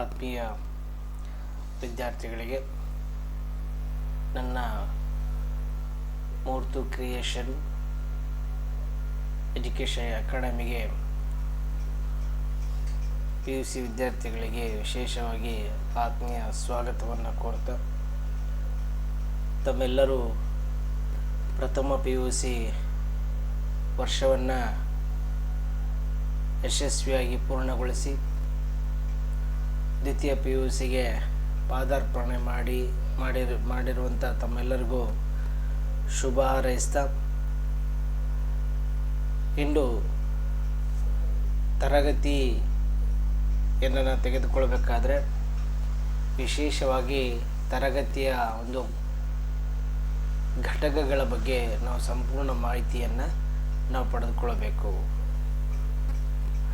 ಆತ್ಮೀಯ ವಿದ್ಯಾರ್ಥಿಗಳಿಗೆ ನನ್ನ ಮೂರ್ತು ಕ್ರಿಯೇಷನ್ ಎಜುಕೇಷನ್ ಅಕಾಡೆಮಿಗೆ ಪಿ ಯು ಸಿ ವಿದ್ಯಾರ್ಥಿಗಳಿಗೆ ವಿಶೇಷವಾಗಿ ಆತ್ಮೀಯ ಸ್ವಾಗತವನ್ನು ಕೋರ್ತಾ, ತಮ್ಮೆಲ್ಲರೂ ಪ್ರಥಮ ಪಿ ಯು ಸಿ ವರ್ಷವನ್ನು ಯಶಸ್ವಿಯಾಗಿ ಪೂರ್ಣಗೊಳಿಸಿ ದ್ವಿತೀಯ ಪಿ ಯು ಸಿಗೆ ಪಾದಾರ್ಪಣೆ ಮಾಡಿ, ಮಾಡಿರು ಮಾಡಿರುವಂಥ ತಮ್ಮೆಲ್ಲರಿಗೂ ಶುಭ ಹಾರೈಸ್ತ, ಇಂದು ತರಗತಿ ಏನನ್ನು ತೆಗೆದುಕೊಳ್ಬೇಕಾದ್ರೆ ವಿಶೇಷವಾಗಿ ತರಗತಿಯ ಒಂದು ಘಟಕಗಳ ಬಗ್ಗೆ ನಾವು ಸಂಪೂರ್ಣ ಮಾಹಿತಿಯನ್ನು ನಾವು ಪಡೆದುಕೊಳ್ಳಬೇಕು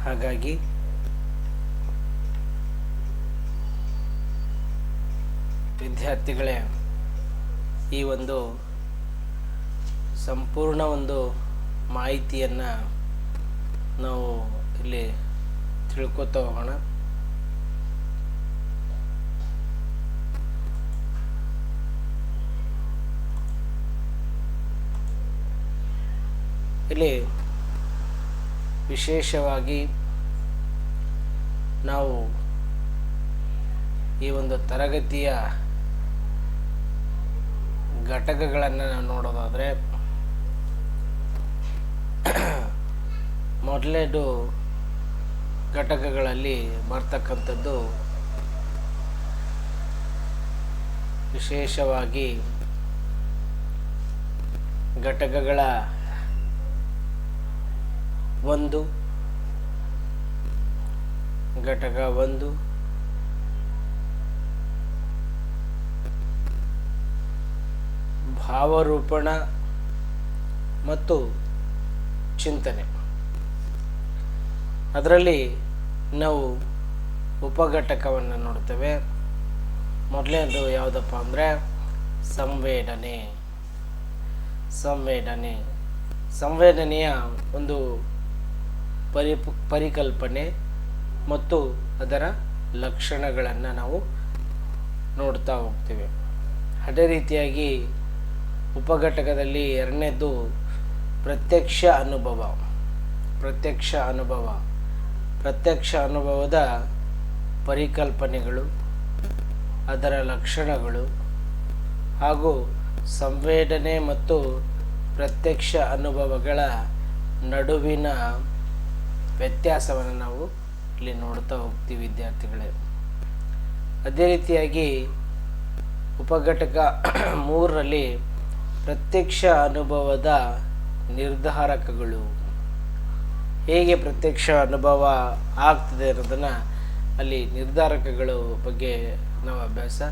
ಹಾಗಾಗಿ ವಿದ್ಯಾರ್ಥಿಗಳೇ, ಈ ಒಂದು ಸಂಪೂರ್ಣ ಒಂದು ಮಾಹಿತಿಯನ್ನು ನಾವು ಇಲ್ಲಿ ತಿಳ್ಕೊತಾ ಹೋಗೋಣ. ಇಲ್ಲಿ ವಿಶೇಷವಾಗಿ ನಾವು ಈ ಒಂದು ತರಗತಿಯ ಘಟಕಗಳನ್ನು ನಾವು ನೋಡೋದಾದರೆ ಮೊದಲೇದು ಘಟಕಗಳಲ್ಲಿ ಬರ್ತಕ್ಕಂಥದ್ದು ವಿಶೇಷವಾಗಿ ಘಟಕಗಳ ಒಂದು ಘಟಕ ಒಂದು ಭಾವರೂಪಣ ಮತ್ತು ಚಿಂತನೆ. ಅದರಲ್ಲಿ ನಾವು ಉಪಘಟಕವನ್ನು ನೋಡ್ತೇವೆ. ಮೊದಲನೇದು ಯಾವುದಪ್ಪ ಅಂದರೆ ಸಂವೇದನೆ. ಸಂವೇದನೆ. ಸಂವೇದನೆಯ ಒಂದು ಪರಿ ಪರಿಕಲ್ಪನೆ ಮತ್ತು ಅದರ ಲಕ್ಷಣಗಳನ್ನು ನಾವು ನೋಡ್ತಾ ಹೋಗ್ತೇವೆ. ಅದೇ ರೀತಿಯಾಗಿ ಉಪಘಟಕದಲ್ಲಿ ಎರಡನೇದು ಪ್ರತ್ಯಕ್ಷ ಅನುಭವ. ಪ್ರತ್ಯಕ್ಷ ಅನುಭವ. ಪ್ರತ್ಯಕ್ಷ ಅನುಭವದ ಪರಿಕಲ್ಪನೆಗಳು, ಅದರ ಲಕ್ಷಣಗಳು ಹಾಗೂ ಸಂವೇದನೆ ಮತ್ತು ಪ್ರತ್ಯಕ್ಷ ಅನುಭವಗಳ ನಡುವಿನ ವ್ಯತ್ಯಾಸವನ್ನು ನಾವು ಇಲ್ಲಿ ನೋಡ್ತಾ ಹೋಗ್ತೀವಿ, ವಿದ್ಯಾರ್ಥಿಗಳೇ. ಅದೇ ರೀತಿಯಾಗಿ ಉಪಘಟಕ ಮೂರರಲ್ಲಿ ಪ್ರತ್ಯಕ್ಷ ಅನುಭವದ ನಿರ್ಧಾರಕಗಳು. ಹೇಗೆ ಪ್ರತ್ಯಕ್ಷ ಅನುಭವ ಆಗ್ತದೆ ಅನ್ನೋದನ್ನು ಅಲ್ಲಿ ನಿರ್ಧಾರಕಗಳು ಬಗ್ಗೆ ನಾವು ಅಭ್ಯಾಸ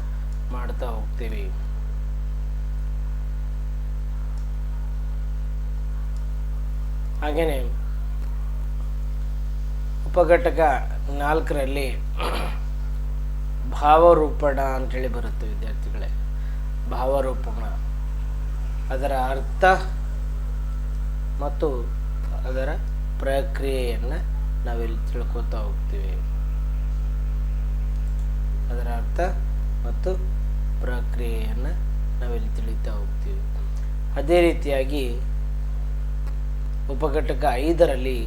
ಮಾಡ್ತಾ ಹೋಗ್ತೀವಿ. ಹಾಗೆಯೇ ಉಪಘಟಕ ನಾಲ್ಕರಲ್ಲಿ ಭಾವರೂಪಣ ಅಂತೇಳಿ ಬರುತ್ತೆ ವಿದ್ಯಾರ್ಥಿಗಳೇ. ಭಾವರೂಪಣ. ಅದರ ಅರ್ಥ ಮತ್ತು ಅದರ ಪ್ರಕ್ರಿಯೆಯನ್ನು ನಾವಿಲ್ಲಿ ತಿಳ್ಕೊತಾ ಹೋಗ್ತೀವಿ. ಅದರ ಅರ್ಥ ಮತ್ತು ಪ್ರಕ್ರಿಯೆಯನ್ನು ನಾವಿಲ್ಲಿ ತಿಳಿತಾ ಹೋಗ್ತೀವಿ. ಅದೇ ರೀತಿಯಾಗಿ ಉಪಘಟಕ ಐದರಲ್ಲಿ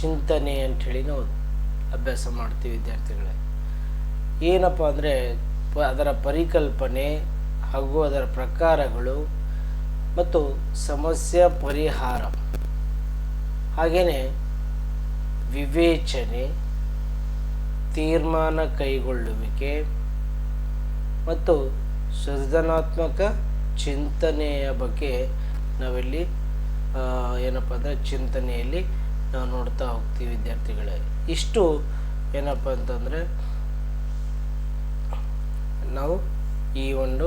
ಚಿಂತನೆ ಅಂಥೇಳಿ ನಾವು ಅಭ್ಯಾಸ ಮಾಡ್ತೀವಿ ವಿದ್ಯಾರ್ಥಿಗಳೇ. ಏನಪ್ಪ ಅಂದರೆ ಅದರ ಪರಿಕಲ್ಪನೆ ಹಾಗೂ ಅದರ ಪ್ರಕಾರಗಳು ಮತ್ತು ಸಮಸ್ಯೆ ಪರಿಹಾರ. ಹಾಗೆಯೇ ವಿವೇಚನೆ, ತೀರ್ಮಾನ ಕೈಗೊಳ್ಳುವಿಕೆ ಮತ್ತು ಸೃಜನಾತ್ಮಕ ಚಿಂತನೆಯ ಬಗ್ಗೆ ನಾವಿಲ್ಲಿ ಏನಪ್ಪ ಅಂದರೆ ಚಿಂತನೆಯಲ್ಲಿ ನಾವು ನೋಡ್ತಾ ಹೋಗ್ತೀವಿ ವಿದ್ಯಾರ್ಥಿಗಳೇ. ಇಷ್ಟು ಏನಪ್ಪ ಅಂತಂದರೆ ನಾವು ಈ ಒಂದು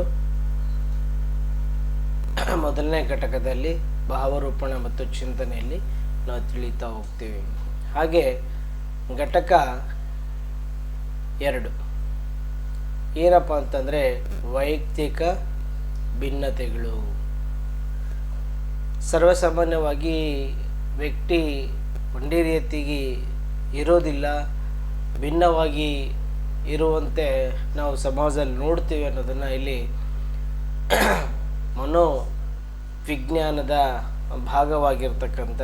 ಮೊದಲನೇ ಘಟಕದಲ್ಲಿ ಭಾವರೂಪಣ ಮತ್ತು ಚಿಂತನೆಯಲ್ಲಿ ನಾವು ತಿಳಿತಾ ಹೋಗ್ತೀವಿ. ಹಾಗೆ ಘಟಕ ಎರಡು. ಏನಪ್ಪ ಅಂತಂದರೆ ವೈಯಕ್ತಿಕ ಭಿನ್ನತೆಗಳು. ಸರ್ವಸಾಮಾನ್ಯವಾಗಿ ವ್ಯಕ್ತಿ ಒಂದೇ ರೀತಿಗೆ ಇರೋದಿಲ್ಲ, ಭಿನ್ನವಾಗಿ ಇರುವಂತೆ ನಾವು ಸಮಾಜದಲ್ಲಿ ನೋಡ್ತೀವಿ ಅನ್ನೋದನ್ನು ಇಲ್ಲಿ ಮನೋ ವಿಜ್ಞಾನದ ಭಾಗವಾಗಿರ್ತಕ್ಕಂಥ,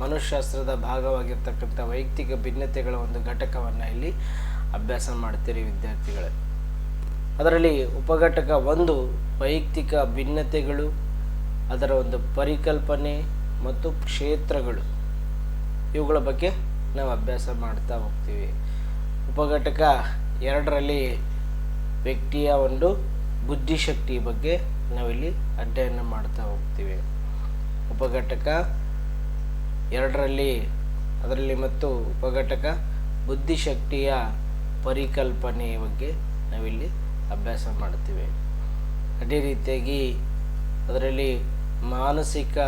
ಮನುಶಾಸ್ತ್ರದ ಭಾಗವಾಗಿರ್ತಕ್ಕಂಥ ವೈಯಕ್ತಿಕ ಭಿನ್ನತೆಗಳ ಒಂದು ಘಟಕವನ್ನು ಇಲ್ಲಿ ಅಭ್ಯಾಸ ಮಾಡ್ತೀರಿ ವಿದ್ಯಾರ್ಥಿಗಳೇ. ಅದರಲ್ಲಿ ಉಪಘಟಕ ಒಂದು ವೈಯಕ್ತಿಕ ಭಿನ್ನತೆಗಳು, ಅದರ ಒಂದು ಪರಿಕಲ್ಪನೆ ಮತ್ತು ಕ್ಷೇತ್ರಗಳು. ಇವುಗಳ ಬಗ್ಗೆ ನಾವು ಅಭ್ಯಾಸ ಮಾಡ್ತಾ ಹೋಗ್ತೀವಿ. ಉಪಘಟಕ ಎರಡರಲ್ಲಿ ವ್ಯಕ್ತಿಯ ಒಂದು ಬುದ್ಧಿಶಕ್ತಿ ಬಗ್ಗೆ ನಾವಿಲ್ಲಿ ಅಧ್ಯಯನ ಮಾಡ್ತಾ ಹೋಗ್ತೀವಿ. ಉಪಘಟಕ ಎರಡರಲ್ಲಿ, ಅದರಲ್ಲಿ ಮತ್ತು ಉಪಘಟಕ ಬುದ್ಧಿಶಕ್ತಿಯ ಪರಿಕಲ್ಪನೆಯ ಬಗ್ಗೆ ನಾವಿಲ್ಲಿ ಅಭ್ಯಾಸ ಮಾಡ್ತೀವಿ. ಅದೇ ರೀತಿಯಾಗಿ ಅದರಲ್ಲಿ ಮಾನಸಿಕ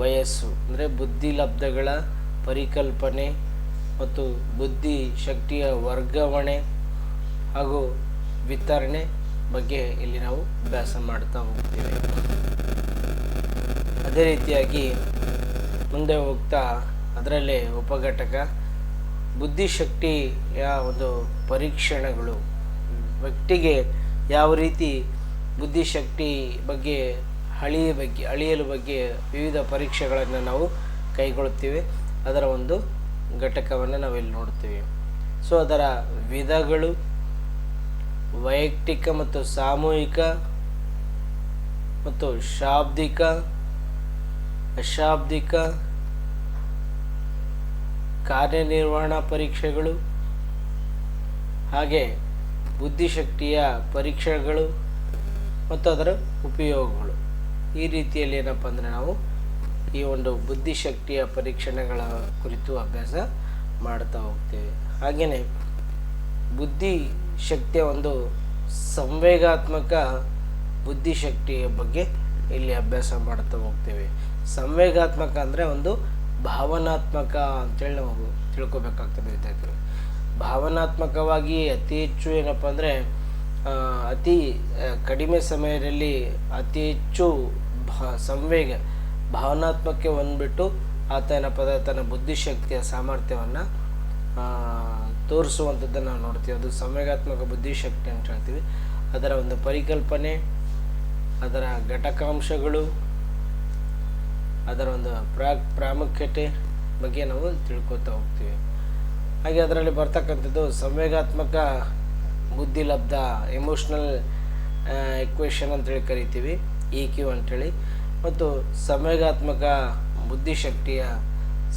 ವಯಸ್ಸು, ಅಂದರೆ ಬುದ್ಧಿಲಬ್ಧಗಳ ಪರಿಕಲ್ಪನೆ ಮತ್ತು ಬುದ್ಧಿ ಶಕ್ತಿಯ ವರ್ಗಾವಣೆ ಹಾಗೂ ವಿತರಣೆ ಬಗ್ಗೆ ಇಲ್ಲಿ ನಾವು ಅಭ್ಯಾಸ ಮಾಡ್ತಾ ಹೋಗ್ತೇವೆ. ಅದೇ ರೀತಿಯಾಗಿ ಮುಂದೆ ಹೋಗ್ತಾ ಅದರಲ್ಲೇ ಉಪಘಟಕ, ಬುದ್ಧಿಶಕ್ತಿಯ ಒಂದು ಪರೀಕ್ಷಣಗಳು. ವ್ಯಕ್ತಿಗೆ ಯಾವ ರೀತಿ ಬುದ್ಧಿಶಕ್ತಿ ಬಗ್ಗೆ ಹಳಿಯ ಬಗ್ಗೆ, ಅಳಿಯಲು ಬಗ್ಗೆ ವಿವಿಧ ಪರೀಕ್ಷೆಗಳನ್ನು ನಾವು ಕೈಗೊಳ್ಳುತ್ತೇವೆ, ಅದರ ಒಂದು ಘಟಕವನ್ನು ನಾವಿಲ್ಲಿ ನೋಡ್ತೀವಿ. ಸೊ ಅದರ ವಿಧಗಳು ವೈಯಕ್ತಿಕ ಮತ್ತು ಸಾಮೂಹಿಕ ಮತ್ತು ಶಾಬ್ದಿಕ, ಅಶಾಬ್ದಿಕ ಕಾರ್ಯನಿರ್ವಹಣಾ ಪರೀಕ್ಷೆಗಳು, ಹಾಗೆ ಬುದ್ಧಿಶಕ್ತಿಯ ಪರೀಕ್ಷೆಗಳು ಮತ್ತು ಅದರ ಉಪಯೋಗಗಳು. ಈ ರೀತಿಯಲ್ಲಿ ಏನಪ್ಪ ಅಂದರೆ ನಾವು ಈ ಒಂದು ಬುದ್ಧಿಶಕ್ತಿಯ ಪರೀಕ್ಷಣೆಗಳ ಕುರಿತು ಅಭ್ಯಾಸ ಮಾಡ್ತಾ ಹೋಗ್ತೇವೆ. ಹಾಗೆಯೇ ಬುದ್ಧಿಶಕ್ತಿಯ ಒಂದು ಸಂವೇಗಾತ್ಮಕ ಬುದ್ಧಿಶಕ್ತಿಯ ಬಗ್ಗೆ ಇಲ್ಲಿ ಅಭ್ಯಾಸ ಮಾಡ್ತಾ ಹೋಗ್ತೀವಿ. ಸಂವೇಗಾತ್ಮಕ ಅಂದರೆ ಒಂದು ಭಾವನಾತ್ಮಕ ಅಂತೇಳಿ ನಾವು ತಿಳ್ಕೊಬೇಕಾಗ್ತದೆ ವಿದ್ಯಾರ್ಥಿಗಳು. ಭಾವನಾತ್ಮಕವಾಗಿ ಅತಿ ಹೆಚ್ಚು ಏನಪ್ಪ ಅಂದರೆ ಅತಿ ಕಡಿಮೆ ಸಮಯದಲ್ಲಿ ಅತಿ ಹೆಚ್ಚು ಭಾ, ಸಂವೇಗ, ಭಾವನಾತ್ಮಕ್ಕೆ ಹೊಂದ್ಬಿಟ್ಟು ಆತ ಏನಪ್ಪ ತನ್ನ ಬುದ್ಧಿಶಕ್ತಿಯ ಸಾಮರ್ಥ್ಯವನ್ನು ತೋರಿಸುವಂಥದ್ದನ್ನು ನಾವು ನೋಡ್ತೀವಿ. ಅದು ಸಂವೇಗಾತ್ಮಕ ಬುದ್ಧಿಶಕ್ತಿ ಅಂತ ಹೇಳ್ತೀವಿ. ಅದರ ಒಂದು ಪರಿಕಲ್ಪನೆ, ಅದರ ಘಟಕಾಂಶಗಳು, ಅದರ ಒಂದು ಪ್ರಾ, ಪ್ರಾಮುಖ್ಯತೆ ಬಗ್ಗೆ ನಾವು ತಿಳ್ಕೊತಾ ಹೋಗ್ತೀವಿ. ಹಾಗೆ ಅದರಲ್ಲಿ ಬರ್ತಕ್ಕಂಥದ್ದು ಸಂವೇಗಾತ್ಮಕ ಬುದ್ಧಿಲಬ್ಧ ಎಮೋಷ್ನಲ್ ಎಕ್ವೇಷನ್ ಅಂತೇಳಿ ಕರಿತೀವಿ ಇ ಕ್ಯೂ ಅಂಥೇಳಿ ಮತ್ತು ಸಂವೇಗಾತ್ಮಕ ಬುದ್ಧಿಶಕ್ತಿಯ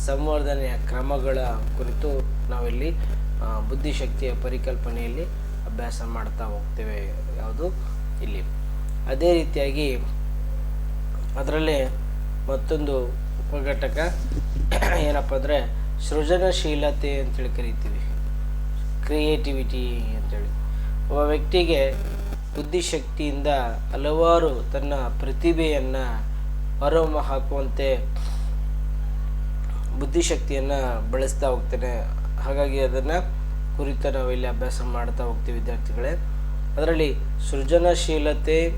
ಸಂವರ್ಧನೆಯ ಕ್ರಮಗಳ ಕುರಿತು ನಾವಿಲ್ಲಿ ಬುದ್ಧಿಶಕ್ತಿಯ ಪರಿಕಲ್ಪನೆಯಲ್ಲಿ ಅಭ್ಯಾಸ ಮಾಡ್ತಾ ಹೋಗ್ತೇವೆ ಯಾವುದು ಇಲ್ಲಿ. ಅದೇ ರೀತಿಯಾಗಿ ಅದರಲ್ಲೇ ಮತ್ತೊಂದು ಉಪಘಟಕ ಏನಪ್ಪ ಅಂದರೆ ಸೃಜನಶೀಲತೆ ಅಂತೇಳಿ ಕರಿತೀವಿ. ಕ್ರಿಯೇಟಿವಿಟಿ ಅಂತೇಳಿ. ಒಬ್ಬ ವ್ಯಕ್ತಿಗೆ ಬುದ್ಧಿಶಕ್ತಿಯಿಂದ ಹಲವಾರು ತನ್ನ ಪ್ರತಿಭೆಯನ್ನು ಹೊರಹೊಮ್ಮ ಹಾಕುವಂತೆ ಬುದ್ಧಿಶಕ್ತಿಯನ್ನು ಬಳಸ್ತಾ ಹೋಗ್ತಾನೆ. ಹಾಗಾಗಿ ಅದನ್ನು ಕುರಿತು ನಾವು ಇಲ್ಲಿ ಅಭ್ಯಾಸ ಮಾಡ್ತಾ ಹೋಗ್ತೀವಿ ವಿದ್ಯಾರ್ಥಿಗಳೇ. ಅದರಲ್ಲಿ ಸೃಜನಶೀಲತೆ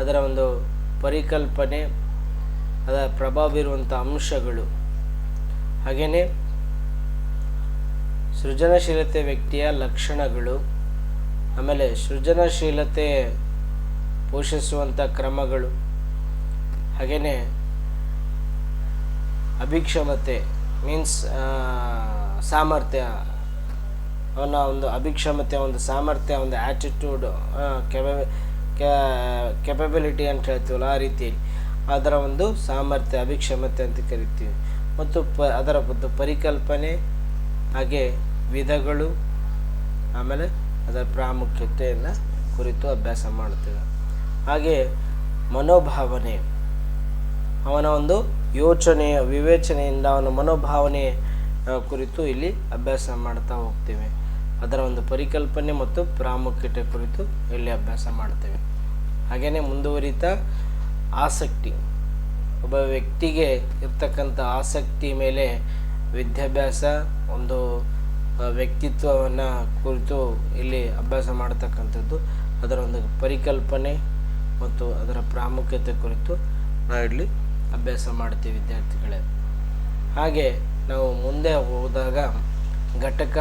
ಅದರ ಒಂದು ಪರಿಕಲ್ಪನೆ, ಅದರ ಪ್ರಭಾವ ಬೀರುವಂಥ ಅಂಶಗಳು. ಹಾಗೆಯೇ ಸೃಜನಶೀಲತೆ ವ್ಯಕ್ತಿಯ ಲಕ್ಷಣಗಳು, ಆಮೇಲೆ ಸೃಜನಶೀಲತೆ ಪೋಷಿಸುವಂಥ ಕ್ರಮಗಳು ಹಾಗೆಯೇ ಅಭಿಕ್ಷಮತೆ. ಮೀನ್ಸ್ ಸಾಮರ್ಥ್ಯ ಅವನ ಒಂದು ಅಭಿಕ್ಷಮತೆ ಒಂದು ಸಾಮರ್ಥ್ಯ, ಒಂದು ಆ್ಯಟಿಟ್ಯೂಡ್ ಕೆಪಬಿಲಿಟಿ ಅಂತ ಹೇಳ್ತೀವಲ್ಲ ಆ ರೀತಿ ಅದರ ಒಂದು ಸಾಮರ್ಥ್ಯ, ಅಭಿಕ್ಷಮತೆ ಅಂತ ಕರಿತೀವಿ. ಮತ್ತು ಪ, ಅದರ ಒಂದು ಪರಿಕಲ್ಪನೆ, ಹಾಗೆ ವಿಧಗಳು, ಆಮೇಲೆ ಅದರ ಪ್ರಾಮುಖ್ಯತೆಯನ್ನು ಕುರಿತು ಅಭ್ಯಾಸ ಮಾಡ್ತೇವೆ ಹಾಗೆ ಮನೋಭಾವನೆ, ಅವನ ಒಂದು ಯೋಚನೆಯ ವಿವೇಚನೆಯಿಂದ ಅವನ ಮನೋಭಾವನೆ ಕುರಿತು ಇಲ್ಲಿ ಅಭ್ಯಾಸ ಮಾಡ್ತಾ ಹೋಗ್ತೇವೆ. ಅದರ ಒಂದು ಪರಿಕಲ್ಪನೆ ಮತ್ತು ಪ್ರಾಮುಖ್ಯತೆ ಕುರಿತು ಇಲ್ಲಿ ಅಭ್ಯಾಸ ಮಾಡ್ತೇವೆ. ಹಾಗೆಯೇ ಮುಂದುವರಿತಾ ಆಸಕ್ತಿ. ಒಬ್ಬ ವ್ಯಕ್ತಿಗೆ ಇರ್ತಕ್ಕಂಥ ಆಸಕ್ತಿ ಮೇಲೆ ವಿದ್ಯಾಭ್ಯಾಸ, ಒಂದು ವ್ಯಕ್ತಿತ್ವವನ್ನು ಕುರಿತು ಇಲ್ಲಿ ಅಭ್ಯಾಸ ಮಾಡ್ತಕ್ಕಂಥದ್ದು, ಅದರ ಒಂದು ಪರಿಕಲ್ಪನೆ ಮತ್ತು ಅದರ ಪ್ರಾಮುಖ್ಯತೆ ಕುರಿತು ನಾವು ಇಲ್ಲಿ ಅಭ್ಯಾಸ ಮಾಡ್ತೀವಿ ವಿದ್ಯಾರ್ಥಿಗಳೇ. ಹಾಗೆ ನಾವು ಮುಂದೆ ಹೋದಾಗ ಘಟಕ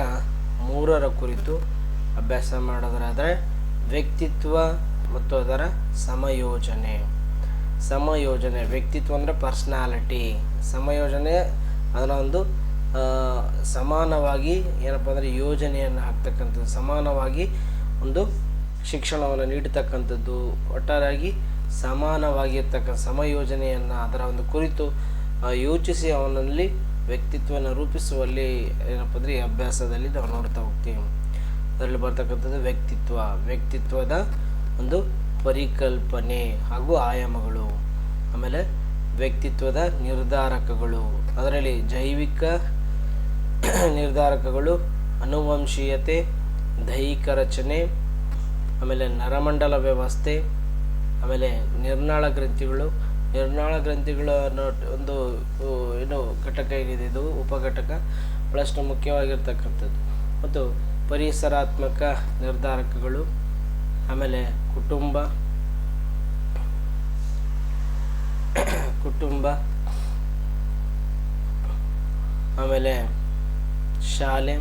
ಮೂರರ ಕುರಿತು ಅಭ್ಯಾಸ ಮಾಡೋದಾದರೆ ವ್ಯಕ್ತಿತ್ವ ಮತ್ತು ಅದರ ಸಮಯೋಜನೆ. ಸಮಯೋಜನೆ, ವ್ಯಕ್ತಿತ್ವ ಅಂದರೆ ಪರ್ಸ್ನಾಲಿಟಿ. ಸಮಯೋಜನೆ ಅದರ ಒಂದು ಸಮಾನವಾಗಿ ಏನಪ್ಪ ಅಂದರೆ ಯೋಜನೆಯನ್ನು ಹಾಕ್ತಕ್ಕಂಥದ್ದು, ಸಮಾನವಾಗಿ ಒಂದು ಶಿಕ್ಷಣವನ್ನು ನೀಡತಕ್ಕಂಥದ್ದು ಒಟ್ಟಾರೆಯಾಗಿ ಸಮಾನವಾಗಿರ್ತಕ್ಕ ಸಮಯೋಜನೆಯನ್ನು ಅದರ ಒಂದು ಕುರಿತು ಯೋಚಿಸಿ ಅವನಲ್ಲಿ ವ್ಯಕ್ತಿತ್ವವನ್ನು ರೂಪಿಸುವಲ್ಲಿ ಏನಪ್ಪ ಅಂದರೆ ಈ ಅಭ್ಯಾಸದಲ್ಲಿ ನಾವು ನೋಡ್ತಾ ಹೋಗ್ತೀವಿ. ಅದರಲ್ಲಿ ಬರ್ತಕ್ಕಂಥದ್ದು ವ್ಯಕ್ತಿತ್ವ. ವ್ಯಕ್ತಿತ್ವದ ಒಂದು ಪರಿಕಲ್ಪನೆ ಹಾಗೂ ಆಯಾಮಗಳು. ಆಮೇಲೆ ವ್ಯಕ್ತಿತ್ವದ ನಿರ್ಧಾರಕಗಳು. ಅದರಲ್ಲಿ ಜೈವಿಕ ನಿರ್ಧಾರಕಗಳು, ಅನುವಂಶೀಯತೆ, ದೈಹಿಕ ರಚನೆ, ಆಮೇಲೆ ನರಮಂಡಲ ವ್ಯವಸ್ಥೆ ಆಮೇಲೆ ನಿರ್ನಾಳ ಗ್ರಂಥಿಗಳು, ನಿರ್ನಾಳ ಗ್ರಂಥಿಗಳ ಒಂದು ಏನು ಘಟಕ ಏನಿದೆ ಇದು? ಉಪಘಟಕ ಭಾಳಷ್ಟು ಮುಖ್ಯವಾಗಿರ್ತಕ್ಕಂಥದ್ದು. ಮತ್ತು ಪರಿಸರಾತ್ಮಕ ನಿರ್ಧಾರಕಗಳು, ಆಮೇಲೆ ಕುಟುಂಬ ಕುಟುಂಬ, ಆಮೇಲೆ ಶಾಲೆ,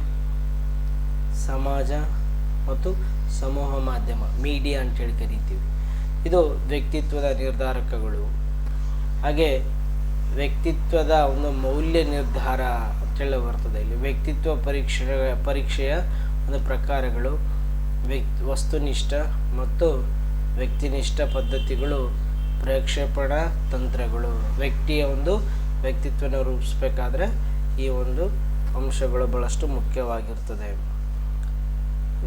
ಸಮಾಜ ಮತ್ತು ಸಮೂಹ ಮಾಧ್ಯಮ ಮೀಡಿಯಾ ಅಂತೇಳಿ ಕರಿತೀವಿ. ಇದು ವ್ಯಕ್ತಿತ್ವದ ನಿರ್ಧಾರಕಗಳು. ಹಾಗೆ ವ್ಯಕ್ತಿತ್ವದ ಒಂದು ಮೌಲ್ಯ ನಿರ್ಧಾರ ಅಂತೇಳಿ ಬರ್ತದೆ. ಇಲ್ಲಿ ವ್ಯಕ್ತಿತ್ವ ಪರೀಕ್ಷೆ, ಪರೀಕ್ಷೆಯ ಒಂದು ಪ್ರಕಾರಗಳು, ವ್ಯಕ್ತಿ, ವಸ್ತುನಿಷ್ಠ ಮತ್ತು ವ್ಯಕ್ತಿನಿಷ್ಠ ಪದ್ಧತಿಗಳು, ಪ್ರಕ್ಷೇಪಣ ತಂತ್ರಗಳು. ವ್ಯಕ್ತಿಯ ಒಂದು ವ್ಯಕ್ತಿತ್ವನ ರೂಪಿಸ್ಬೇಕಾದ್ರೆ ಈ ಒಂದು ಅಂಶಗಳು ಭಾಳಷ್ಟು ಮುಖ್ಯವಾಗಿರ್ತದೆ.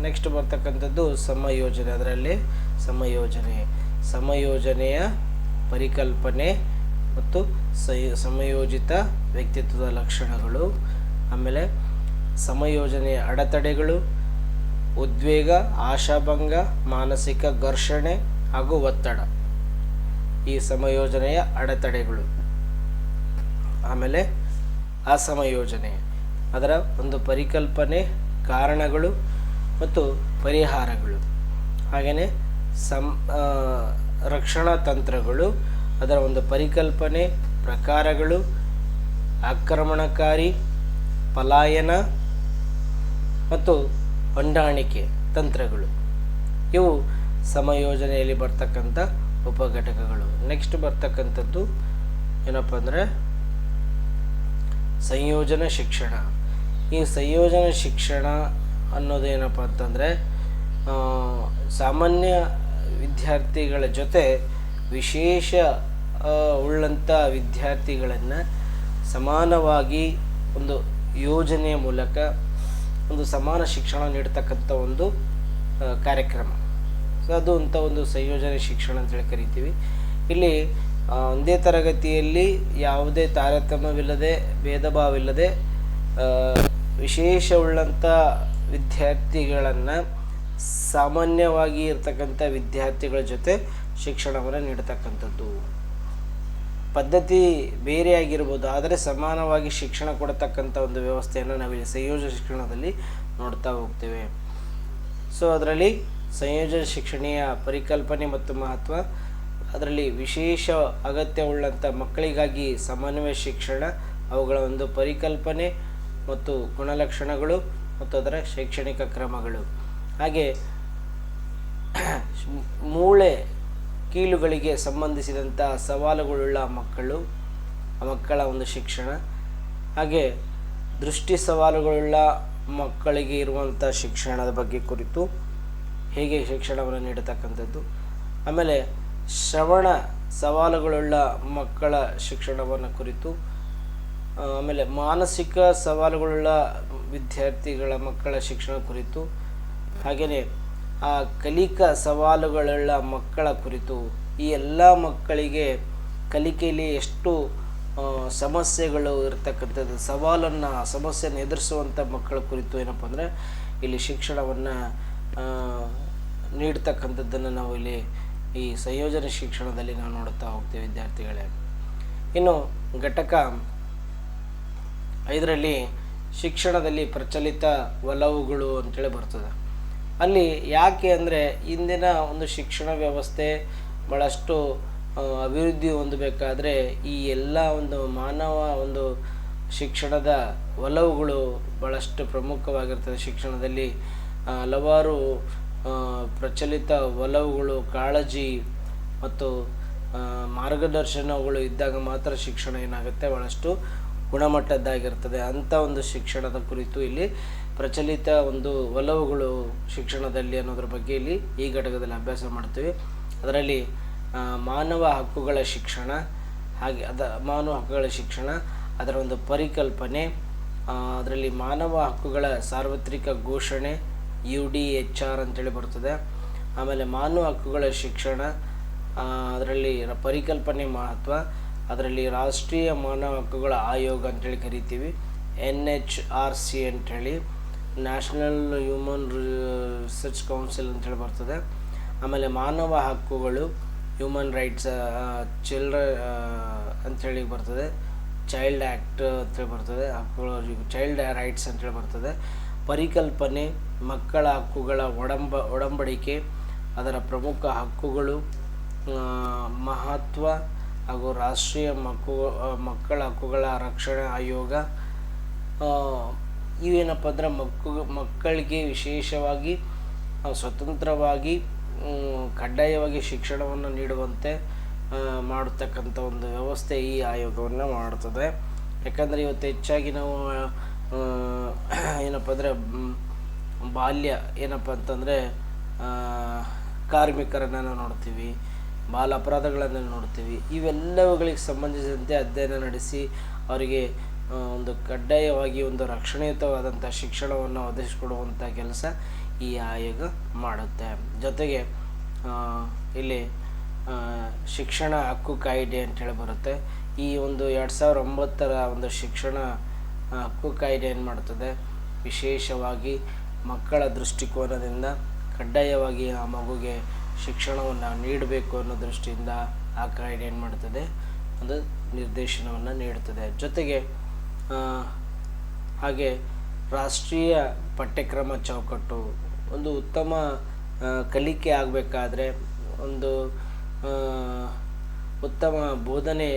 ನೆಕ್ಸ್ಟ್ ಬರ್ತಕ್ಕಂಥದ್ದು ಸಮಯೋಜನೆ ಅದರಲ್ಲಿ ಸಮಯೋಜನೆ ಸಮಯೋಜನೆಯ ಪರಿಕಲ್ಪನೆ ಮತ್ತು ಸಮಯೋಜಿತ ವ್ಯಕ್ತಿತ್ವದ ಲಕ್ಷಣಗಳು. ಆಮೇಲೆ ಸಮಯೋಜನೆಯ ಅಡೆತಡೆಗಳು, ಉದ್ವೇಗ, ಆಶಾಭಂಗ, ಮಾನಸಿಕ ಘರ್ಷಣೆ ಹಾಗೂ ಒತ್ತಡ. ಈ ಸಮಯೋಜನೆಯ ಅಡೆತಡೆಗಳು. ಆಮೇಲೆ ಅಸಮಯೋಜನೆ. ಅದರ ಒಂದು ಪರಿಕಲ್ಪನೆ, ಕಾರಣಗಳು ಮತ್ತು ಪರಿಹಾರಗಳು. ಹಾಗೆಯೇ ಸಂ ರಕ್ಷಣಾ ತಂತ್ರಗಳು, ಅದರ ಒಂದು ಪರಿಕಲ್ಪನೆ, ಪ್ರಕಾರಗಳು, ಆಕ್ರಮಣಕಾರಿ, ಪಲಾಯನ ಮತ್ತು ಹೊಂದಾಣಿಕೆ ತಂತ್ರಗಳು. ಇವು ಸಮಯೋಜನೆಯಲ್ಲಿ ಬರ್ತಕ್ಕಂಥ ಉಪಘಟಕಗಳು. ನೆಕ್ಸ್ಟ್ ಬರ್ತಕ್ಕಂಥದ್ದು ಏನಪ್ಪ ಅಂದರೆ ಸಂಯೋಜನ ಶಿಕ್ಷಣ. ಈ ಸಂಯೋಜನ ಶಿಕ್ಷಣ ಅನ್ನೋದು ಏನಪ್ಪ ಅಂತಂದರೆ ಸಾಮಾನ್ಯ ವಿದ್ಯಾರ್ಥಿಗಳ ಜೊತೆ ವಿಶೇಷ ಉಳ್ಳಂಥ ವಿದ್ಯಾರ್ಥಿಗಳನ್ನು ಸಮಾನವಾಗಿ ಒಂದು ಯೋಜನೆಯ ಮೂಲಕ ಒಂದು ಸಮಾನ ಶಿಕ್ಷಣ ನೀಡ್ತಕ್ಕಂಥ ಒಂದು ಕಾರ್ಯಕ್ರಮ. ಸೊ ಅದು ಅಂತ ಒಂದು ಸಂಯೋಜನೆ ಶಿಕ್ಷಣ ಅಂತೇಳಿ ಕರಿತೀವಿ. ಇಲ್ಲಿ ಒಂದೇ ತರಗತಿಯಲ್ಲಿ ಯಾವುದೇ ತಾರತಮ್ಯವಿಲ್ಲದೆ ಭೇದ ಭಾವವಿಲ್ಲದೆ ವಿಶೇಷ ವಿಶೇಷವುಳ್ಳಂಥ ವಿದ್ಯಾರ್ಥಿಗಳನ್ನು ಸಾಮಾನ್ಯವಾಗಿ ಇರ್ತಕ್ಕಂಥ ವಿದ್ಯಾರ್ಥಿಗಳ ಜೊತೆ ಶಿಕ್ಷಣವನ್ನು ನೀಡತಕ್ಕಂಥದ್ದು. ಪದ್ಧತಿ ಬೇರೆಯಾಗಿರ್ಬೋದು ಆದರೆ ಸಮಾನವಾಗಿ ಶಿಕ್ಷಣ ಕೊಡತಕ್ಕಂಥ ಒಂದು ವ್ಯವಸ್ಥೆಯನ್ನು ನಾವಿಲ್ಲಿ ಸಂಯೋಜ ಶಿಕ್ಷಣದಲ್ಲಿ ನೋಡ್ತಾ ಹೋಗ್ತೇವೆ. ಸೊ ಅದರಲ್ಲಿ ಸಂಯೋಜನ ಶಿಕ್ಷಣೀಯ ಪರಿಕಲ್ಪನೆ ಮತ್ತು ಮಹತ್ವ, ಅದರಲ್ಲಿ ವಿಶೇಷ ಅಗತ್ಯವುಳ್ಳಂಥ ಮಕ್ಕಳಿಗಾಗಿ ಸಮನ್ವಯ ಶಿಕ್ಷಣ, ಅವುಗಳ ಒಂದು ಪರಿಕಲ್ಪನೆ ಮತ್ತು ಗುಣಲಕ್ಷಣಗಳು ಮತ್ತು ಅದರ ಶೈಕ್ಷಣಿಕ ಕ್ರಮಗಳು. ಹಾಗೆ ಮೂಳೆ ಕೀಲುಗಳಿಗೆ ಸಂಬಂಧಿಸಿದಂಥ ಸವಾಲುಗಳುಳ್ಳ ಮಕ್ಕಳು ಆ ಮಕ್ಕಳ ಒಂದು ಶಿಕ್ಷಣ. ಹಾಗೆ ದೃಷ್ಟಿ ಸವಾಲುಗಳುಳ್ಳ ಮಕ್ಕಳಿಗೆ ಇರುವಂಥ ಶಿಕ್ಷಣದ ಬಗ್ಗೆ ಕುರಿತು ಹೇಗೆ ಶಿಕ್ಷಣವನ್ನು ನೀಡತಕ್ಕಂಥದ್ದು. ಆಮೇಲೆ ಶ್ರವಣ ಸವಾಲುಗಳುಳ್ಳ ಮಕ್ಕಳ ಶಿಕ್ಷಣವನ್ನು ಕುರಿತು, ಆಮೇಲೆ ಮಾನಸಿಕ ಸವಾಲುಗಳುಳ್ಳ ವಿದ್ಯಾರ್ಥಿಗಳ ಮಕ್ಕಳ ಶಿಕ್ಷಣ ಕುರಿತು ಹಾಗೆಯೇ ಆ ಕಲಿಕಾ ಸವಾಲುಗಳುಳ್ಳ ಮಕ್ಕಳ ಕುರಿತು ಈ ಎಲ್ಲ ಮಕ್ಕಳಿಗೆ ಕಲಿಕೆಯಲ್ಲಿ ಎಷ್ಟು ಸಮಸ್ಯೆಗಳು ಇರತಕ್ಕಂಥದ್ದು, ಸವಾಲನ್ನು ಸಮಸ್ಯೆಯನ್ನು ಎದುರಿಸುವಂಥ ಮಕ್ಕಳ ಕುರಿತು ಏನಪ್ಪ ಅಂದರೆ ಇಲ್ಲಿ ಶಿಕ್ಷಣವನ್ನು ನೀಡ್ತಕ್ಕಂಥದ್ದನ್ನು ನಾವು ಇಲ್ಲಿ ಈ ಸಂಯೋಜನೆ ಶಿಕ್ಷಣದಲ್ಲಿ ನಾವು ನೋಡುತ್ತಾ ಹೋಗ್ತೀವಿ ವಿದ್ಯಾರ್ಥಿಗಳೇ. ಇನ್ನು ಘಟಕ ಇದರಲ್ಲಿ ಶಿಕ್ಷಣದಲ್ಲಿ ಪ್ರಚಲಿತ ಒಲವುಗಳು ಅಂತೇಳಿ ಬರ್ತದೆ. ಅಲ್ಲಿ ಯಾಕೆ ಅಂದರೆ ಇಂದಿನ ಒಂದು ಶಿಕ್ಷಣ ವ್ಯವಸ್ಥೆ ಭಾಳಷ್ಟು ಅಭಿವೃದ್ಧಿ ಹೊಂದಬೇಕಾದ್ರೆ ಈ ಎಲ್ಲ ಒಂದು ಮಾನವ ಒಂದು ಶಿಕ್ಷಣದ ಒಲವುಗಳು ಭಾಳಷ್ಟು ಪ್ರಮುಖವಾಗಿರ್ತದೆ ಶಿಕ್ಷಣದಲ್ಲಿ. ಹಲವಾರು ಪ್ರಚಲಿತ ಒಲವುಗಳು, ಕಾಳಜಿ ಮತ್ತು ಮಾರ್ಗದರ್ಶನಗಳು ಇದ್ದಾಗ ಮಾತ್ರ ಶಿಕ್ಷಣ ಏನಾಗುತ್ತೆ? ಭಾಳಷ್ಟು ಗುಣಮಟ್ಟದ್ದಾಗಿರ್ತದೆ. ಅಂಥ ಒಂದು ಶಿಕ್ಷಣದ ಕುರಿತು ಇಲ್ಲಿ ಪ್ರಚಲಿತ ಒಂದು ಒಲವುಗಳು ಶಿಕ್ಷಣದಲ್ಲಿ ಅನ್ನೋದ್ರ ಬಗ್ಗೆ ಇಲ್ಲಿ ಈ ಘಟಕದಲ್ಲಿ ಅಭ್ಯಾಸ ಮಾಡ್ತೀವಿ. ಅದರಲ್ಲಿ ಮಾನವ ಹಕ್ಕುಗಳ ಶಿಕ್ಷಣ, ಹಾಗೆ ಅದ, ಮಾನವ ಹಕ್ಕುಗಳ ಶಿಕ್ಷಣ, ಅದರ ಒಂದು ಪರಿಕಲ್ಪನೆ ಅದರಲ್ಲಿ ಮಾನವ ಹಕ್ಕುಗಳ ಸಾರ್ವತ್ರಿಕ ಘೋಷಣೆ, ಯು ಡಿ ಎಚ್ ಆರ್ ಅಂತೇಳಿ ಬರ್ತದೆ. ಆಮೇಲೆ ಮಾನವ ಹಕ್ಕುಗಳ ಶಿಕ್ಷಣ ಅದರಲ್ಲಿ ಪರಿಕಲ್ಪನೆ ಮಹತ್ವ, ಅದರಲ್ಲಿ ರಾಷ್ಟ್ರೀಯ ಮಾನವ ಹಕ್ಕುಗಳ ಆಯೋಗ ಅಂತೇಳಿ ಕರಿತೀವಿ. ಎನ್ ಎಚ್ ಆರ್ ಸಿ ಅಂಥೇಳಿ ನ್ಯಾಷನಲ್ ಹ್ಯೂಮನ್ ರಿಸರ್ಚ್ ಕೌನ್ಸಿಲ್ ಅಂತೇಳಿ ಬರ್ತದೆ. ಆಮೇಲೆ ಮಾನವ ಹಕ್ಕುಗಳು, ಹ್ಯೂಮನ್ ರೈಟ್ಸ್ ಚಿಲ್ಡ್ರ ಅಂಥೇಳಿ ಬರ್ತದೆ. ಚೈಲ್ಡ್ ಆ್ಯಕ್ಟ್ ಅಂತೇಳಿ ಬರ್ತದೆ. ಹಕ್ಕುಗಳು ಚೈಲ್ಡ್ ರೈಟ್ಸ್ ಅಂತೇಳಿ ಬರ್ತದೆ. ಪರಿಕಲ್ಪನೆ, ಮಕ್ಕಳ ಹಕ್ಕುಗಳ ಒಡಂಬ, ಒಡಂಬಡಿಕೆ, ಅದರ ಪ್ರಮುಖ ಹಕ್ಕುಗಳು ಮಹತ್ವ ಹಾಗೂ ರಾಷ್ಟ್ರೀಯ ಮಕ್ಕು ಮಕ್ಕಳ ಹಕ್ಕುಗಳ ರಕ್ಷಣಾ ಆಯೋಗ ಇವೇನಪ್ಪ ಅಂದರೆ ಮಕ್ಕಳು ಮಕ್ಕಳಿಗೆ ವಿಶೇಷವಾಗಿ ಸ್ವತಂತ್ರವಾಗಿ ಕಡ್ಡಾಯವಾಗಿ ಶಿಕ್ಷಣವನ್ನು ನೀಡುವಂತೆ ಮಾಡತಕ್ಕಂಥ ಒಂದು ವ್ಯವಸ್ಥೆ ಈ ಆಯೋಗವನ್ನು ಮಾಡ್ತದೆ. ಯಾಕಂದರೆ ಇವತ್ತು ಹೆಚ್ಚಾಗಿ ನಾವು ಏನಪ್ಪ ಅಂದರೆ ಬಾಲ್ಯ ಏನಪ್ಪ ಅಂತಂದರೆ ಕಾರ್ಮಿಕರನ್ನು ನೋಡ್ತೀವಿ, ಬಾಲ ಅಪರಾಧಗಳನ್ನು ನೋಡ್ತೀವಿ. ಇವೆಲ್ಲವುಗಳಿಗೆ ಸಂಬಂಧಿಸಿದಂತೆ ಅಧ್ಯಯನ ನಡೆಸಿ, ಅವರಿಗೆ ಒಂದು ಕಡ್ಡಾಯವಾಗಿ ಒಂದು ರಕ್ಷಣೆಯುತವಾದಂಥ ಶಿಕ್ಷಣವನ್ನು ಒದಗಿಸಿಕೊಡುವಂಥ ಕೆಲಸ ಈ ಆಯೋಗ ಮಾಡುತ್ತೆ. ಜೊತೆಗೆ ಇಲ್ಲಿ ಶಿಕ್ಷಣ ಹಕ್ಕು ಕಾಯ್ದೆ ಅಂತೇಳಿ ಬರುತ್ತೆ. ಈ ಒಂದು ಎರಡು ಸಾವಿರ ಒಂಬತ್ತರ ಒಂದು ಶಿಕ್ಷಣ ಹಕ್ಕು ಕಾಯಿದೆ ಏನು ಮಾಡ್ತದೆ? ವಿಶೇಷವಾಗಿ ಮಕ್ಕಳ ದೃಷ್ಟಿಕೋನದಿಂದ ಕಡ್ಡಾಯವಾಗಿ ಆ ಮಗುಗೆ ಶಿಕ್ಷಣವನ್ನು ನೀಡಬೇಕು ಅನ್ನೋ ದೃಷ್ಟಿಯಿಂದ ಆ ಕಾಯ್ದೆ ಏನು ಮಾಡ್ತದೆ? ಒಂದು ನಿರ್ದೇಶನವನ್ನು ನೀಡುತ್ತದೆ ಜೊತೆಗೆ ಹಾಗೆ ರಾಷ್ಟ್ರೀಯ ಪಠ್ಯಕ್ರಮ ಚೌಕಟ್ಟು, ಒಂದು ಉತ್ತಮ ಕಲಿಕೆ ಆಗಬೇಕಾದ್ರೆ ಒಂದು ಉತ್ತಮ ಬೋಧನೆ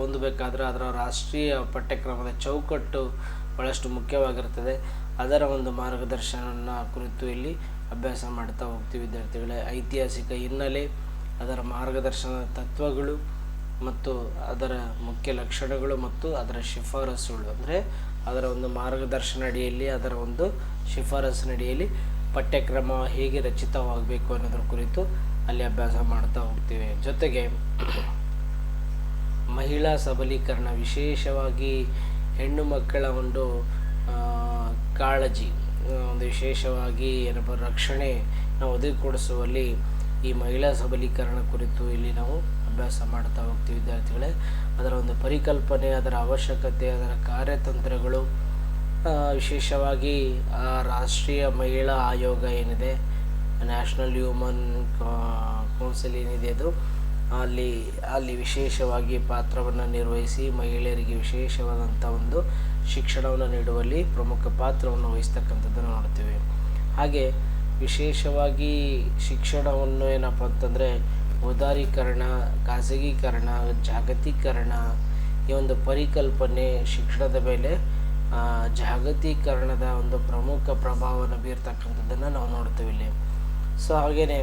ಹೊಂದಬೇಕಾದ್ರೆ ಅದರ ರಾಷ್ಟ್ರೀಯ ಪಠ್ಯಕ್ರಮದ ಚೌಕಟ್ಟು ಭಾಳಷ್ಟು ಮುಖ್ಯವಾಗಿರ್ತದೆ. ಅದರ ಒಂದು ಮಾರ್ಗದರ್ಶನ ಕುರಿತು ಇಲ್ಲಿ ಅಭ್ಯಾಸ ಮಾಡ್ತಾ ಹೋಗ್ತೀವಿ ವಿದ್ಯಾರ್ಥಿಗಳೇ. ಐತಿಹಾಸಿಕ ಹಿನ್ನೆಲೆ, ಅದರ ಮಾರ್ಗದರ್ಶನ ತತ್ವಗಳು ಮತ್ತು ಅದರ ಮುಖ್ಯ ಲಕ್ಷಣಗಳು ಮತ್ತು ಅದರ ಶಿಫಾರಸುಗಳು. ಅಂದರೆ ಅದರ ಒಂದು ಮಾರ್ಗದರ್ಶನ ಅಡಿಯಲ್ಲಿ ಅದರ ಒಂದು ಶಿಫಾರಸಿನ ಅಡಿಯಲ್ಲಿ ಪಠ್ಯಕ್ರಮ ಹೇಗೆ ರಚಿತವಾಗಬೇಕು ಅನ್ನೋದ್ರ ಕುರಿತು ಅಲ್ಲಿ ಅಭ್ಯಾಸ ಮಾಡ್ತಾ ಹೋಗ್ತೀವಿ. ಜೊತೆಗೆ ಮಹಿಳಾ ಸಬಲೀಕರಣ, ವಿಶೇಷವಾಗಿ ಹೆಣ್ಣು ಮಕ್ಕಳ ಒಂದು ಕಾಳಜಿ ಒಂದು ವಿಶೇಷವಾಗಿ ಏನಪ್ಪ ರಕ್ಷಣೆ ನಾವು ಒದಗಿಕೊಡಿಸುವಲ್ಲಿ ಈ ಮಹಿಳಾ ಸಬಲೀಕರಣ ಕುರಿತು ಇಲ್ಲಿ ನಾವು ಅಭ್ಯಾಸ ಮಾಡ್ತಾ ಹೋಗ್ತೀವಿ ವಿದ್ಯಾರ್ಥಿಗಳೇ. ಅದರ ಒಂದು ಪರಿಕಲ್ಪನೆ, ಅದರ ಅವಶ್ಯಕತೆ, ಅದರ ಕಾರ್ಯತಂತ್ರಗಳು ವಿಶೇಷವಾಗಿ ಆ ರಾಷ್ಟ್ರೀಯ ಮಹಿಳಾ ಆಯೋಗ ಏನಿದೆ, ನ್ಯಾಷನಲ್ ಹ್ಯೂಮನ್ ಕೌನ್ಸಿಲ್ ಏನಿದೆ ಅದು, ಅಲ್ಲಿ ಅಲ್ಲಿ ವಿಶೇಷವಾಗಿ ಪಾತ್ರವನ್ನು ನಿರ್ವಹಿಸಿ ಮಹಿಳೆಯರಿಗೆ ವಿಶೇಷವಾದಂಥ ಒಂದು ಶಿಕ್ಷಣವನ್ನು ನೀಡುವಲ್ಲಿ ಪ್ರಮುಖ ಪಾತ್ರವನ್ನು ವಹಿಸ್ತಕ್ಕಂಥದ್ದನ್ನು ನೋಡ್ತೀವಿ. ಹಾಗೆ ವಿಶೇಷವಾಗಿ ಶಿಕ್ಷಣವನ್ನು ಏನಪ್ಪ ಅಂತಂದರೆ ಉದಾರೀಕರಣ ಖಾಸಗೀಕರಣ, ಜಾಗತೀಕರಣ ಈ ಒಂದು ಪರಿಕಲ್ಪನೆ ಶಿಕ್ಷಣದ ಮೇಲೆ ಜಾಗತೀಕರಣದ ಒಂದು ಪ್ರಮುಖ ಪ್ರಭಾವವನ್ನು ಬೀರ್ತಕ್ಕಂಥದ್ದನ್ನು ನಾವು ನೋಡ್ತೀವಿ ಇಲ್ಲಿ. ಸೊ ಹಾಗೆಯೇ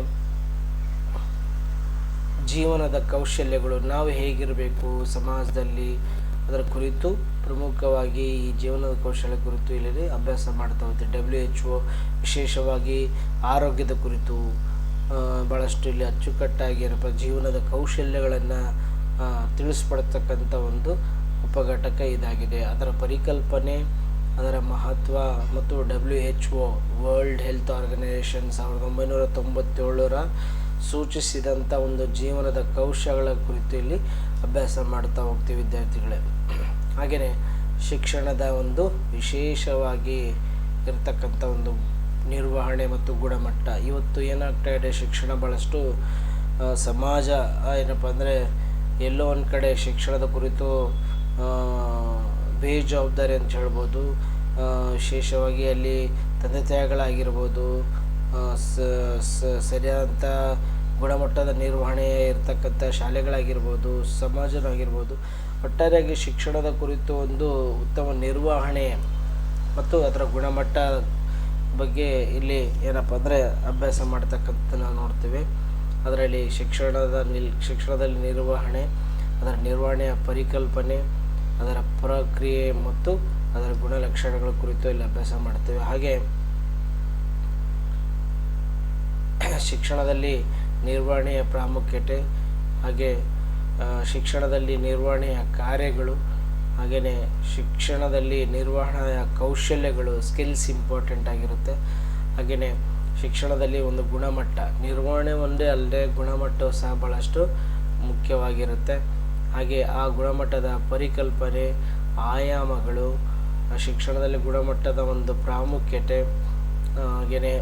ಜೀವನದ ಕೌಶಲ್ಯಗಳು, ನಾವು ಹೇಗಿರಬೇಕು ಸಮಾಜದಲ್ಲಿ ಅದರ ಕುರಿತು ಪ್ರಮುಖವಾಗಿ ಈ ಜೀವನದ ಕೌಶಲ್ಯ ಕುರಿತು ಇಲ್ಲಿ ಅಭ್ಯಾಸ ಮಾಡ್ತಾ ಹೋಗ್ತೀವಿ. ಡಬ್ಲ್ಯೂ ಎಚ್ ಒ ವಿಶೇಷವಾಗಿ ಆರೋಗ್ಯದ ಕುರಿತು ಭಾಳಷ್ಟು ಇಲ್ಲಿ ಅಚ್ಚುಕಟ್ಟಾಗಿ ಏನಪ್ಪ ಜೀವನದ ಕೌಶಲ್ಯಗಳನ್ನು ತಿಳಿಸ್ಪಡ್ತಕ್ಕಂಥ ಒಂದು ಉಪಘಟಕ ಇದಾಗಿದೆ. ಅದರ ಪರಿಕಲ್ಪನೆ, ಅದರ ಮಹತ್ವ ಮತ್ತು W H O world health organisation ಸಾವಿರದ ಒಂಬೈನೂರ ತೊಂಬತ್ತೇಳರ ಸೂಚಿಸಿದಂಥ ಒಂದು ಜೀವನದ ಕೌಶಲಗಳ ಕುರಿತು ಇಲ್ಲಿ ಅಭ್ಯಾಸ ಮಾಡ್ತಾ ಹೋಗ್ತೀವಿ ವಿದ್ಯಾರ್ಥಿಗಳೇ. ಹಾಗೆಯೇ ಶಿಕ್ಷಣದ ಒಂದು ವಿಶೇಷವಾಗಿ ಇರತಕ್ಕಂಥ ಒಂದು ನಿರ್ವಹಣೆ ಮತ್ತು ಗುಣಮಟ್ಟ. ಇವತ್ತು ಏನಾಗ್ತಾ ಇದೆ? ಶಿಕ್ಷಣ ಭಾಳಷ್ಟು ಸಮಾಜ ಏನಪ್ಪ ಅಂದರೆ, ಎಲ್ಲೋ ಒಂದು ಕಡೆ ಶಿಕ್ಷಣದ ಕುರಿತು ಬೇಜವಾಬ್ದಾರಿ ಅಂತ ಹೇಳ್ಬೋದು. ವಿಶೇಷವಾಗಿ ಅಲ್ಲಿ ತಂದೆ ತಾಯಿಗಳಾಗಿರ್ಬೋದು ಸರಿಯಾದಂಥ ಗುಣಮಟ್ಟದ ನಿರ್ವಹಣೆ ಇರ್ತಕ್ಕಂಥ ಶಾಲೆಗಳಾಗಿರ್ಬೋದು ಸಮಾಜನಾಗಿರ್ಬೋದು ಒಟ್ಟಾರೆಯಾಗಿ ಶಿಕ್ಷಣದ ಕುರಿತು ಒಂದು ಉತ್ತಮ ನಿರ್ವಹಣೆ ಮತ್ತು ಅದರ ಗುಣಮಟ್ಟ ಬಗ್ಗೆ ಇಲ್ಲಿ ಏನಪ್ಪ ಅಂದರೆ ಅಭ್ಯಾಸ ಮಾಡ್ತಕ್ಕಂಥದ್ದನ್ನು ನೋಡ್ತೀವಿ. ಅದರಲ್ಲಿ ಶಿಕ್ಷಣದ ನಿಲ್, ಶಿಕ್ಷಣದಲ್ಲಿ ನಿರ್ವಹಣೆ, ಅದರ ನಿರ್ವಹಣೆಯ ಪರಿಕಲ್ಪನೆ, ಅದರ ಪ್ರಕ್ರಿಯೆ ಮತ್ತು ಅದರ ಗುಣಲಕ್ಷಣಗಳ ಕುರಿತು ಇಲ್ಲಿ ಅಭ್ಯಾಸ ಮಾಡ್ತೇವೆ. ಹಾಗೆ ಶಿಕ್ಷಣದಲ್ಲಿ ನಿರ್ವಹಣೆಯ ಪ್ರಾಮುಖ್ಯತೆ, ಹಾಗೆ ಶಿಕ್ಷಣದಲ್ಲಿ ನಿರ್ವಹಣೆಯ ಕಾರ್ಯಗಳು ಹಾಗೆಯೇ ಶಿಕ್ಷಣದಲ್ಲಿ ನಿರ್ವಹಣೆಯ ಕೌಶಲ್ಯಗಳು ಸ್ಕಿಲ್ಸ್ ಇಂಪಾರ್ಟೆಂಟ್ ಆಗಿರುತ್ತೆ. ಹಾಗೆಯೇ ಶಿಕ್ಷಣದಲ್ಲಿ ಒಂದು ಗುಣಮಟ್ಟ, ನಿರ್ವಹಣೆ ಒಂದೇ ಅಲ್ಲದೆ ಗುಣಮಟ್ಟ ಸಹ ಭಾಳಷ್ಟು ಮುಖ್ಯವಾಗಿರುತ್ತೆ. ಹಾಗೆ ಆ ಗುಣಮಟ್ಟದ ಪರಿಕಲ್ಪನೆ, ಆಯಾಮಗಳು ಶಿಕ್ಷಣದಲ್ಲಿ ಗುಣಮಟ್ಟದ ಒಂದು ಪ್ರಾಮುಖ್ಯತೆ ಹಾಗೆಯೇ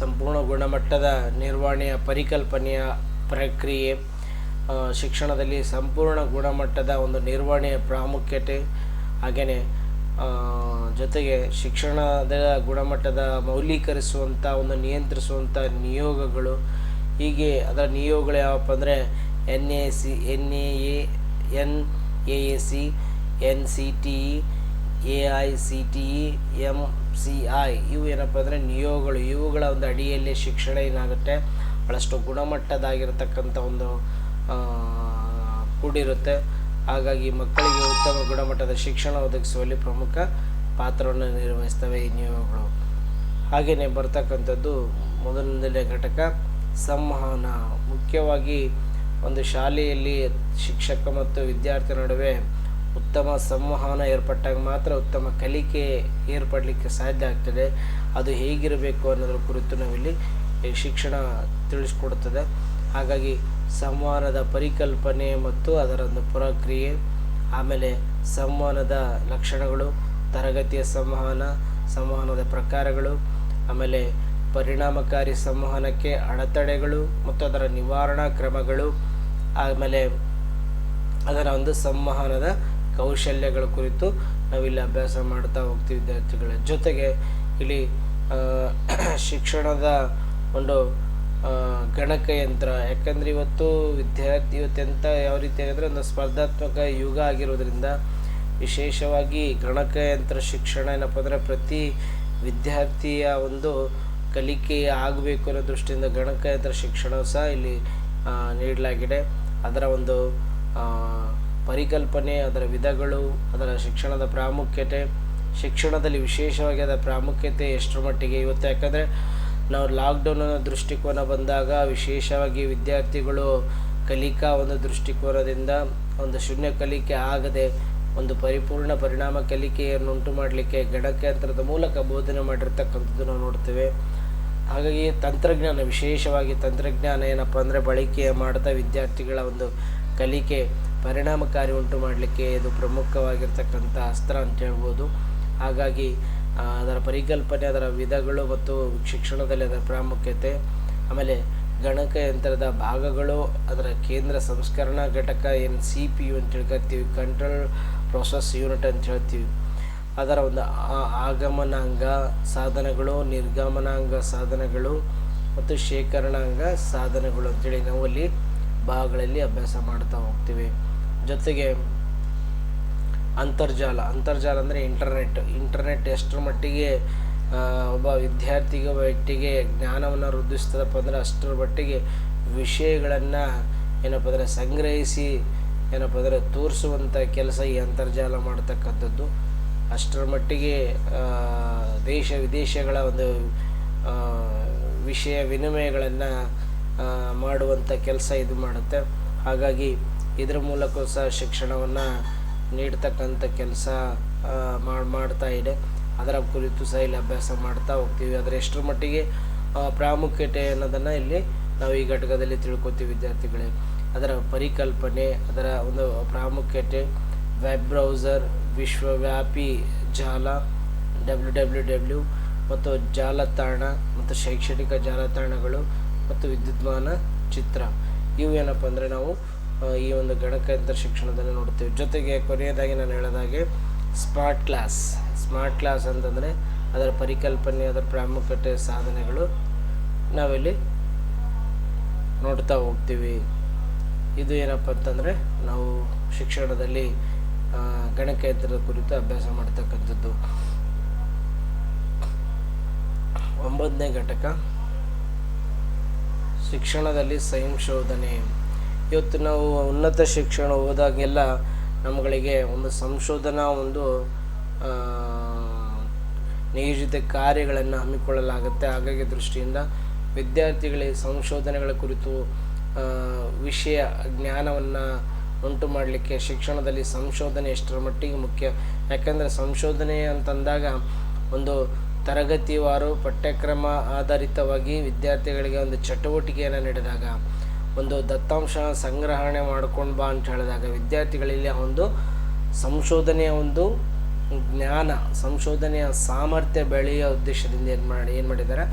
ಸಂಪೂರ್ಣ ಗುಣಮಟ್ಟದ ನಿರ್ವಹಣೆಯ ಪರಿಕಲ್ಪನೆಯ ಪ್ರಕ್ರಿಯೆ ಶಿಕ್ಷಣದಲ್ಲಿ ಸಂಪೂರ್ಣ ಗುಣಮಟ್ಟದ ಒಂದು ನಿರ್ವಹಣೆಯ ಪ್ರಾಮುಖ್ಯತೆ ಹಾಗೆಯೇ ಜೊತೆಗೆ ಶಿಕ್ಷಣದ ಗುಣಮಟ್ಟದ ಮೌಲ್ಯೀಕರಿಸುವಂಥ ಒಂದು ನಿಯಂತ್ರಿಸುವಂಥ ನಿಯೋಗಗಳು, ಹೀಗೆ ಅದರ ನಿಯೋಗಗಳು ಯಾವಪ್ಪ ಅಂದರೆ N A C, N A N A A C, N C T E, A I C T E M C I ಇವು ಏನಪ್ಪ ಅಂದರೆ ನಿಯೋಗಗಳು. ಇವುಗಳ ಒಂದು ಅಡಿಯಲ್ಲಿ ಶಿಕ್ಷಣ ಏನಾಗುತ್ತೆ? ಭಾಳಷ್ಟು ಗುಣಮಟ್ಟದಾಗಿರ್ತಕ್ಕಂಥ ಒಂದು ಕೂಡಿರುತ್ತೆ. ಹಾಗಾಗಿ ಮಕ್ಕಳಿಗೆ ಉತ್ತಮ ಗುಣಮಟ್ಟದ ಶಿಕ್ಷಣ ಒದಗಿಸುವಲ್ಲಿ ಪ್ರಮುಖ ಪಾತ್ರವನ್ನು ನಿರ್ವಹಿಸ್ತವೆ ಈ ನಿಯಮಗಳು. ಹಾಗೆಯೇ ಬರ್ತಕ್ಕಂಥದ್ದು ಮೊದಲನೇ ಘಟಕ ಸಂವಹನ. ಮುಖ್ಯವಾಗಿ ಒಂದು ಶಾಲೆಯಲ್ಲಿ ಶಿಕ್ಷಕ ಮತ್ತು ವಿದ್ಯಾರ್ಥಿ ನಡುವೆ ಉತ್ತಮ ಸಂವಹನ ಏರ್ಪಟ್ಟಾಗ ಮಾತ್ರ ಉತ್ತಮ ಕಲಿಕೆ ಏರ್ಪಡಲಿಕ್ಕೆ ಸಾಧ್ಯ ಆಗ್ತದೆ. ಅದು ಹೇಗಿರಬೇಕು ಅನ್ನೋದ್ರ ಕುರಿತು ನಾವಿಲ್ಲಿ ಶಿಕ್ಷಣ ತಿಳಿಸ್ಕೊಡುತ್ತದೆ. ಹಾಗಾಗಿ ಸಂವಹನದ ಪರಿಕಲ್ಪನೆ ಮತ್ತು ಅದರ ಒಂದು ಪ್ರಕ್ರಿಯೆ, ಆಮೇಲೆ ಸಂವಹನದ ಲಕ್ಷಣಗಳು, ತರಗತಿಯ ಸಂವಹನ, ಸಂವಹನದ ಪ್ರಕಾರಗಳು, ಆಮೇಲೆ ಪರಿಣಾಮಕಾರಿ ಸಂವಹನಕ್ಕೆ ಅಡೆತಡೆಗಳು ಮತ್ತು ಅದರ ನಿವಾರಣಾ ಕ್ರಮಗಳು, ಆಮೇಲೆ ಅದರ ಒಂದು ಸಂವಹನದ ಕೌಶಲ್ಯಗಳ ಕುರಿತು ನಾವಿಲ್ಲಿ ಅಭ್ಯಾಸ ಮಾಡ್ತಾ ಹೋಗ್ತೀವಿ ವಿದ್ಯಾರ್ಥಿಗಳ. ಜೊತೆಗೆ ಇಲ್ಲಿ ಶಿಕ್ಷಣದ ಒಂದು ಗಣಕಯಂತ್ರ. ಯಾಕಂದರೆ ಇವತ್ತು ವಿದ್ಯಾರ್ಥಿ ಅತ್ಯಂತ ಯಾವ ರೀತಿ ಅಂದರೆ ಒಂದು ಸ್ಪರ್ಧಾತ್ಮಕ ಯುಗ ಆಗಿರೋದ್ರಿಂದ ವಿಶೇಷವಾಗಿ ಗಣಕಯಂತ್ರ ಶಿಕ್ಷಣ ಏನಪ್ಪ ಅಂದರೆ ಪ್ರತಿ ವಿದ್ಯಾರ್ಥಿಯ ಒಂದು ಕಲಿಕೆ ಆಗಬೇಕು ಅನ್ನೋ ದೃಷ್ಟಿಯಿಂದ ಗಣಕಯಂತ್ರ ಶಿಕ್ಷಣ ಸಹ ಇಲ್ಲಿ ನೀಡಲಾಗಿದೆ. ಅದರ ಒಂದು ಪರಿಕಲ್ಪನೆ, ಅದರ ವಿಧಗಳು, ಅದರ ಶಿಕ್ಷಣದ ಪ್ರಾಮುಖ್ಯತೆ, ಶಿಕ್ಷಣದಲ್ಲಿ ವಿಶೇಷವಾಗಿ ಅದರ ಪ್ರಾಮುಖ್ಯತೆ ಎಷ್ಟರ ಮಟ್ಟಿಗೆ ಇವತ್ತು ಯಾಕಂದರೆ ನಾವು ಲಾಕ್ಡೌನ್ ಅನ್ನೋ ದೃಷ್ಟಿಕೋನ ಬಂದಾಗ ವಿಶೇಷವಾಗಿ ವಿದ್ಯಾರ್ಥಿಗಳು ಕಲಿಕಾ ಒಂದು ದೃಷ್ಟಿಕೋನದಿಂದ ಒಂದು ಶೂನ್ಯ ಕಲಿಕೆ ಆಗದೆ ಒಂದು ಪರಿಪೂರ್ಣ ಪರಿಣಾಮ ಕಲಿಕೆಯನ್ನು ಉಂಟು ಮಾಡಲಿಕ್ಕೆ ಗಣಕಯಂತ್ರದ ಮೂಲಕ ಬೋಧನೆ ಮಾಡಿರ್ತಕ್ಕಂಥದ್ದು ನಾವು ನೋಡ್ತೇವೆ. ಹಾಗಾಗಿ ತಂತ್ರಜ್ಞಾನ, ವಿಶೇಷವಾಗಿ ತಂತ್ರಜ್ಞಾನ ಏನಪ್ಪ ಅಂದರೆ ಬಳಕೆ ಮಾಡ್ತಾ ವಿದ್ಯಾರ್ಥಿಗಳ ಒಂದು ಕಲಿಕೆ ಪರಿಣಾಮಕಾರಿ ಉಂಟು ಮಾಡಲಿಕ್ಕೆ ಇದು ಪ್ರಮುಖವಾಗಿರ್ತಕ್ಕಂಥ ಅಸ್ತ್ರ ಅಂತ ಹೇಳ್ಬೋದು. ಹಾಗಾಗಿ ಅದರ ಪರಿಕಲ್ಪನೆ, ಅದರ ವಿಧಗಳು ಮತ್ತು ಶಿಕ್ಷಣದಲ್ಲಿ ಅದರ ಪ್ರಾಮುಖ್ಯತೆ, ಆಮೇಲೆ ಗಣಕಯಂತ್ರದ ಭಾಗಗಳು, ಅದರ ಕೇಂದ್ರ ಸಂಸ್ಕರಣಾ ಘಟಕ, ಏನು ಸಿ ಪಿ ಯು ಅಂತ ತಿಳ್ಕೊತೀವಿ ಕಂಟ್ರೋಲ್ ಪ್ರೊಸೆಸ್ ಯೂನಿಟ್ ಅಂತ ಹೇಳ್ತೀವಿ. ಅದರ ಒಂದು ಆಗಮನಾಂಗ ಸಾಧನಗಳು, ನಿರ್ಗಮನಾಂಗ ಸಾಧನಗಳು ಮತ್ತು ಶೇಖರಣಾಂಗ ಸಾಧನಗಳು ಅಂತೇಳಿ ನಾವು ಅಲ್ಲಿ ಭಾಗಗಳಲ್ಲಿ ಅಭ್ಯಾಸ ಮಾಡ್ತಾ ಹೋಗ್ತೀವಿ. ಜೊತೆಗೆ ಅಂತರ್ಜಾಲ. ಅಂತರ್ಜಾಲ ಅಂದರೆ ಇಂಟರ್ನೆಟ್ ಇಂಟರ್ನೆಟ್ ಎಷ್ಟರ ಮಟ್ಟಿಗೆ ಒಬ್ಬ ವಿದ್ಯಾರ್ಥಿಗೆ ಮಟ್ಟಿಗೆ ಜ್ಞಾನವನ್ನು ವೃದ್ಧಿಸ್ತದಪ್ಪ ಅಂದರೆ ಅಷ್ಟರ ಮಟ್ಟಿಗೆ ವಿಷಯಗಳನ್ನು ಏನಪ್ಪ ಅಂದರೆ ಸಂಗ್ರಹಿಸಿ, ಏನಪ್ಪ ಅಂದರೆ ತೋರಿಸುವಂಥ ಕೆಲಸ ಈ ಅಂತರ್ಜಾಲ ಮಾಡ್ತಕ್ಕಂಥದ್ದು. ಅಷ್ಟರ ಮಟ್ಟಿಗೆ ದೇಶ ವಿದೇಶಗಳ ಒಂದು ವಿಷಯ ವಿನಿಮಯಗಳನ್ನು ಮಾಡುವಂಥ ಕೆಲಸ ಇದು ಮಾಡುತ್ತೆ. ಹಾಗಾಗಿ ಇದರ ಮೂಲಕ ಸಹ ಶಿಕ್ಷಣವನ್ನು ನೀಡ್ತಕ್ಕಂಥ ಕೆಲಸ ಮಾಡಿ, ಮಾಡ್ತಾ ಇದೆ. ಅದರ ಕುರಿತು ಸಹ ಇಲ್ಲಿ ಅಭ್ಯಾಸ ಮಾಡ್ತಾ ಹೋಗ್ತೀವಿ. ಅದರ ಎಷ್ಟರ ಮಟ್ಟಿಗೆ ಪ್ರಾಮುಖ್ಯತೆ ಅನ್ನೋದನ್ನು ಇಲ್ಲಿ ನಾವು ಈ ಘಟಕದಲ್ಲಿ ತಿಳ್ಕೊತೀವಿ ವಿದ್ಯಾರ್ಥಿಗಳೇ. ಅದರ ಪರಿಕಲ್ಪನೆ, ಅದರ ಒಂದು ಪ್ರಾಮುಖ್ಯತೆ ವೆಬ್ ಬ್ರೌಸರ್ ವಿಶ್ವವ್ಯಾಪಿ ಜಾಲ ಡಬ್ಲ್ಯೂ ಡಬ್ಲ್ಯೂ ಡಬ್ಲ್ಯೂ ಮತ್ತು ಜಾಲತಾಣ ಮತ್ತು ಶೈಕ್ಷಣಿಕ ಜಾಲತಾಣಗಳು ಮತ್ತು ವಿದ್ಯುನ್ಮಾನ ಚಿತ್ರ. ಇವು ಏನಪ್ಪ ಅಂದರೆ ನಾವು ಈ ಒಂದು ಗಣಕಯಂತ್ರ ಶಿಕ್ಷಣದಲ್ಲಿ ನೋಡ್ತೀವಿ. ಜೊತೆಗೆ ಕೊನೆಯದಾಗಿ ನಾನು ಹೇಳೋದಾಗೆ ಸ್ಮಾರ್ಟ್ ಕ್ಲಾಸ್ ಸ್ಮಾರ್ಟ್ ಕ್ಲಾಸ್ ಅಂತಂದರೆ ಅದರ ಪರಿಕಲ್ಪನೆ, ಅದರ ಪ್ರಾಮುಖ್ಯತೆ, ಸಾಧನೆಗಳು ನಾವಿಲ್ಲಿ ನೋಡ್ತಾ ಹೋಗ್ತೀವಿ. ಇದು ಏನಪ್ಪ ಅಂತಂದರೆ ನಾವು ಶಿಕ್ಷಣದಲ್ಲಿ ಗಣಕಯಂತ್ರದ ಕುರಿತು ಅಭ್ಯಾಸ ಮಾಡ್ತಕ್ಕಂಥದ್ದು. ಒಂಬತ್ತನೇ ಘಟಕ ಶಿಕ್ಷಣದಲ್ಲಿ ಸಂಶೋಧನೆ. ಇವತ್ತು ನಾವು ಉನ್ನತ ಶಿಕ್ಷಣ ಹೋದಾಗೆಲ್ಲ ನಮ್ಮಗಳಿಗೆ ಒಂದು ಸಂಶೋಧನಾ ಒಂದು ನಿಯೋಜಿತ ಕಾರ್ಯಗಳನ್ನು ಹಮ್ಮಿಕೊಳ್ಳಲಾಗುತ್ತೆ. ಹಾಗಾಗಿ ದೃಷ್ಟಿಯಿಂದ ವಿದ್ಯಾರ್ಥಿಗಳಿಗೆ ಸಂಶೋಧನೆಗಳ ಕುರಿತು ವಿಷಯ ಜ್ಞಾನವನ್ನು ಉಂಟು ಮಾಡಲಿಕ್ಕೆ ಶಿಕ್ಷಣದಲ್ಲಿ ಸಂಶೋಧನೆ ಎಷ್ಟರ ಮಟ್ಟಿಗೆ ಮುಖ್ಯ. ಯಾಕೆಂದರೆ ಸಂಶೋಧನೆ ಅಂತಂದಾಗ ಒಂದು ತರಗತಿವಾರು ಪಠ್ಯಕ್ರಮ ಆಧಾರಿತವಾಗಿ ವಿದ್ಯಾರ್ಥಿಗಳಿಗೆ ಒಂದು ಚಟುವಟಿಕೆಯನ್ನು ನೀಡಿದಾಗ ಒಂದು ದತ್ತಾಂಶ ಸಂಗ್ರಹಣೆ ಮಾಡ್ಕೊಂಡು ಬಾ ಅಂತ ಹೇಳಿದಾಗ ವಿದ್ಯಾರ್ಥಿಗಳಲ್ಲಿ ಒಂದು ಸಂಶೋಧನೆಯ ಒಂದು ಜ್ಞಾನ, ಸಂಶೋಧನೆಯ ಸಾಮರ್ಥ್ಯ ಬೆಳೆಯೋ ಉದ್ದೇಶದಿಂದ ಏನು ಮಾಡಿ, ಏನು ಮಾಡಿದ್ದಾರೆ?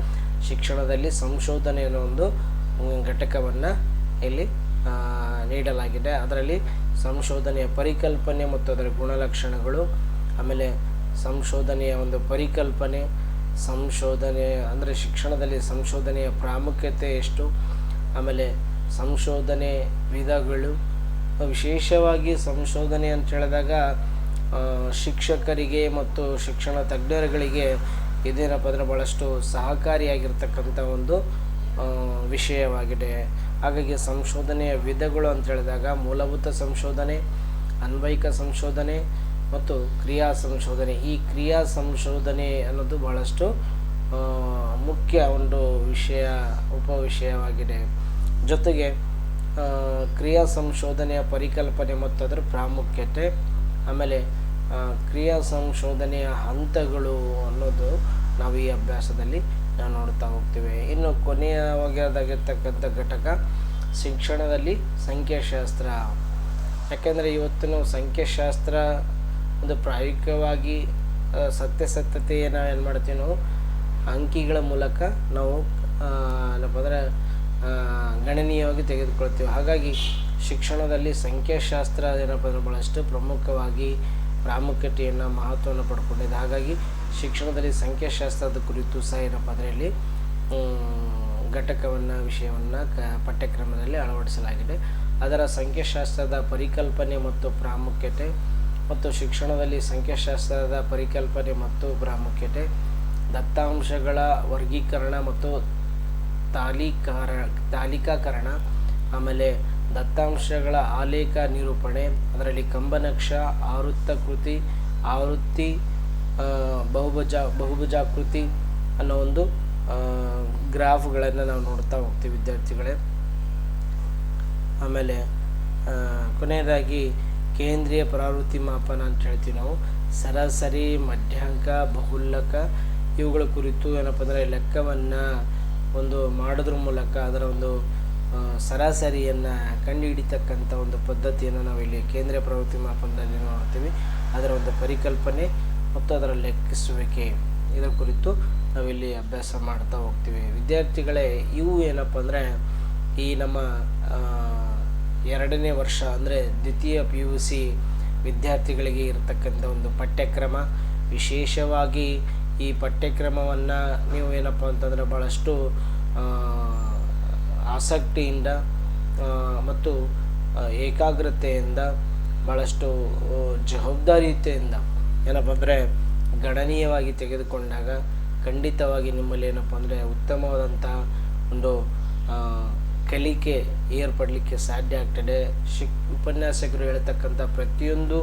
ಶಿಕ್ಷಣದಲ್ಲಿ ಸಂಶೋಧನೆ ಅನ್ನೋ ಒಂದು ಘಟಕವನ್ನು ಇಲ್ಲಿ ನೀಡಲಾಗಿದೆ. ಅದರಲ್ಲಿ ಸಂಶೋಧನೆಯ ಪರಿಕಲ್ಪನೆ ಮತ್ತು ಅದರ ಗುಣಲಕ್ಷಣಗಳು, ಆಮೇಲೆ ಸಂಶೋಧನೆಯ ಒಂದು ಪರಿಕಲ್ಪನೆ, ಸಂಶೋಧನೆ, ಅಂದರೆ ಶಿಕ್ಷಣದಲ್ಲಿ ಸಂಶೋಧನೆಯ ಪ್ರಾಮುಖ್ಯತೆ ಎಷ್ಟು, ಆಮೇಲೆ ಸಂಶೋಧನೆ ವಿಧಗಳು ವಿಶೇಷವಾಗಿ ಸಂಶೋಧನೆ ಅಂತ ಹೇಳಿದಾಗ ಶಿಕ್ಷಕರಿಗೆ ಮತ್ತು ಶಿಕ್ಷಣ ತಜ್ಞರುಗಳಿಗೆ ಇದೇನಪ್ಪ ಅಂದರೆ ಭಾಳಷ್ಟು ಸಹಕಾರಿಯಾಗಿರ್ತಕ್ಕಂಥ ಒಂದು ವಿಷಯವಾಗಿದೆ. ಹಾಗಾಗಿ ಸಂಶೋಧನೆಯ ವಿಧಗಳು ಅಂತ ಹೇಳಿದಾಗ, ಮೂಲಭೂತ ಸಂಶೋಧನೆ, ಅನ್ವಯಿಕ ಸಂಶೋಧನೆ ಮತ್ತು ಕ್ರಿಯಾ ಸಂಶೋಧನೆ. ಈ ಕ್ರಿಯಾ ಸಂಶೋಧನೆ ಅನ್ನೋದು ಭಾಳಷ್ಟು ಮುಖ್ಯ ಒಂದು ವಿಷಯ ಉಪವಿಷಯವಾಗಿದೆ ಜೊತೆಗೆ ಕ್ರಿಯಾ ಸಂಶೋಧನೆಯ ಪರಿಕಲ್ಪನೆ ಮತ್ತು ಅದರ ಪ್ರಾಮುಖ್ಯತೆ, ಆಮೇಲೆ ಕ್ರಿಯಾ ಸಂಶೋಧನೆಯ ಹಂತಗಳು ಅನ್ನೋದು ನಾವು ಈ ಅಭ್ಯಾಸದಲ್ಲಿ ನಾವು ನೋಡ್ತಾ ಹೋಗ್ತೀವಿ. ಇನ್ನು ಕೊನೆಯವಾಗಿರದಾಗಿರ್ತಕ್ಕಂಥ ಘಟಕ, ಶಿಕ್ಷಣದಲ್ಲಿ ಸಂಖ್ಯಾಶಾಸ್ತ್ರ. ಯಾಕೆಂದರೆ ಇವತ್ತು ನಾವು ಸಂಖ್ಯಾಶಾಸ್ತ್ರ ಒಂದು ಪ್ರಾಯೋಗಿಕವಾಗಿ ಸತ್ಯಸತ್ಯತೆಯನ್ನು ಏನು ಮಾಡ್ತೀವಿ ನಾವು? ಅಂಕಿಗಳ ಮೂಲಕ ನಾವು ಏನಪ್ಪ ಅಂದರೆ ಗಣನೀಯವಾಗಿ ತೆಗೆದುಕೊಳ್ತೀವಿ. ಹಾಗಾಗಿ ಶಿಕ್ಷಣದಲ್ಲಿ ಸಂಖ್ಯಾಶಾಸ್ತ್ರ ಏನಪ್ಪ ಅಂದರೆ ಭಾಳಷ್ಟು ಪ್ರಮುಖವಾಗಿ ಪ್ರಾಮುಖ್ಯತೆಯನ್ನು, ಮಹತ್ವವನ್ನು ಪಡ್ಕೊಂಡಿದೆ. ಹಾಗಾಗಿ ಶಿಕ್ಷಣದಲ್ಲಿ ಸಂಖ್ಯಾಶಾಸ್ತ್ರದ ಕುರಿತು ಸಹ ಏನಪ್ಪ ಅಂದರೆ ಇಲ್ಲಿ ಘಟಕವನ್ನು, ವಿಷಯವನ್ನು ಕ, ಪಠ್ಯಕ್ರಮದಲ್ಲಿ ಅಳವಡಿಸಲಾಗಿದೆ. ಅದರ ಸಂಖ್ಯಾಶಾಸ್ತ್ರದ ಪರಿಕಲ್ಪನೆ ಮತ್ತು ಪ್ರಾಮುಖ್ಯತೆ ಮತ್ತು ಶಿಕ್ಷಣದಲ್ಲಿ ಸಂಖ್ಯಾಶಾಸ್ತ್ರದ ಪರಿಕಲ್ಪನೆ ಮತ್ತು ಪ್ರಾಮುಖ್ಯತೆ, ದತ್ತಾಂಶಗಳ ವರ್ಗೀಕರಣ ಮತ್ತು ತಾಲೀಕಾರ ತಾಲಿಕಾಕರಣ ಆಮೇಲೆ ದತ್ತಾಂಶಗಳ ಆಲೇಖ ನಿರೂಪಣೆ ಅದರಲ್ಲಿ ಕಂಬನಕ್ಷ ಆವೃತ್ತಿ ಆ, ಬಹುಭುಜ ಬಹುಭುಜಾಕೃತಿ ಅನ್ನೋ ಒಂದು ಗ್ರಾಫ್ಗಳನ್ನು ನಾವು ನೋಡ್ತಾ ಹೋಗ್ತೀವಿ ವಿದ್ಯಾರ್ಥಿಗಳೇ. ಆಮೇಲೆ ಕೊನೆಯದಾಗಿ ಕೇಂದ್ರೀಯ ಪ್ರವೃತ್ತಿ ಮಾಪನ ಅಂತ ಹೇಳ್ತೀವಿ ನಾವು. ಸರಾಸರಿ ಮಧ್ಯಾಂಕ ಬಹುಲ್ಲಕ ಇವುಗಳ ಕುರಿತು ಏನಪ್ಪ ಅಂದರೆ ಲೆಕ್ಕವನ್ನು ಒಂದು ಮಾಡೋದ್ರ ಮೂಲಕ ಅದರ ಒಂದು ಸರಾಸರಿಯನ್ನು ಕಂಡುಹಿಡಿತಕ್ಕಂಥ ಒಂದು ಪದ್ಧತಿಯನ್ನು ಇಲ್ಲಿ ಕೇಂದ್ರೀಯ ಪ್ರವೃತ್ತಿ ಮಾಪನದಲ್ಲಿ ನೋಡ್ತೀವಿ. ಅದರ ಒಂದು ಪರಿಕಲ್ಪನೆ ಮತ್ತು ಅದರ ಲೆಕ್ಕಿಸುವಿಕೆ ಇದರ ಕುರಿತು ನಾವಿಲ್ಲಿ ಅಭ್ಯಾಸ ಮಾಡ್ತಾ ಹೋಗ್ತೀವಿ. ವಿದ್ಯಾರ್ಥಿಗಳೇ, ಇವು ಏನಪ್ಪ ಅಂದರೆ, ಈ ನಮ್ಮ ಎರಡನೇ ವರ್ಷ ಅಂದರೆ ದ್ವಿತೀಯ ಪಿ ಯು ಸಿ ವಿದ್ಯಾರ್ಥಿಗಳಿಗೆ ಇರತಕ್ಕಂಥ ಒಂದು ಪಠ್ಯಕ್ರಮ. ವಿಶೇಷವಾಗಿ ಈ ಪಠ್ಯಕ್ರಮವನ್ನು ನೀವು ಏನಪ್ಪ ಅಂತಂದರೆ ಭಾಳಷ್ಟು ಆಸಕ್ತಿಯಿಂದ ಮತ್ತು ಏಕಾಗ್ರತೆಯಿಂದ ಭಾಳಷ್ಟು ಜವಾಬ್ದಾರಿಯುತೆಯಿಂದ ಏನಪ್ಪ ಅಂದರೆ ಗಣನೀಯವಾಗಿ ತೆಗೆದುಕೊಂಡಾಗ ಖಂಡಿತವಾಗಿ ನಿಮ್ಮಲ್ಲಿ ಏನಪ್ಪ ಅಂದರೆ ಉತ್ತಮವಾದಂತಹ ಒಂದು ಕಲಿಕೆ ಏರ್ಪಡಲಿಕ್ಕೆ ಸಾಧ್ಯ ಆಗ್ತದೆ. ಶಿಕ್, ಉಪನ್ಯಾಸಕರು ಹೇಳ್ತಕ್ಕಂಥ ಪ್ರತಿಯೊಂದು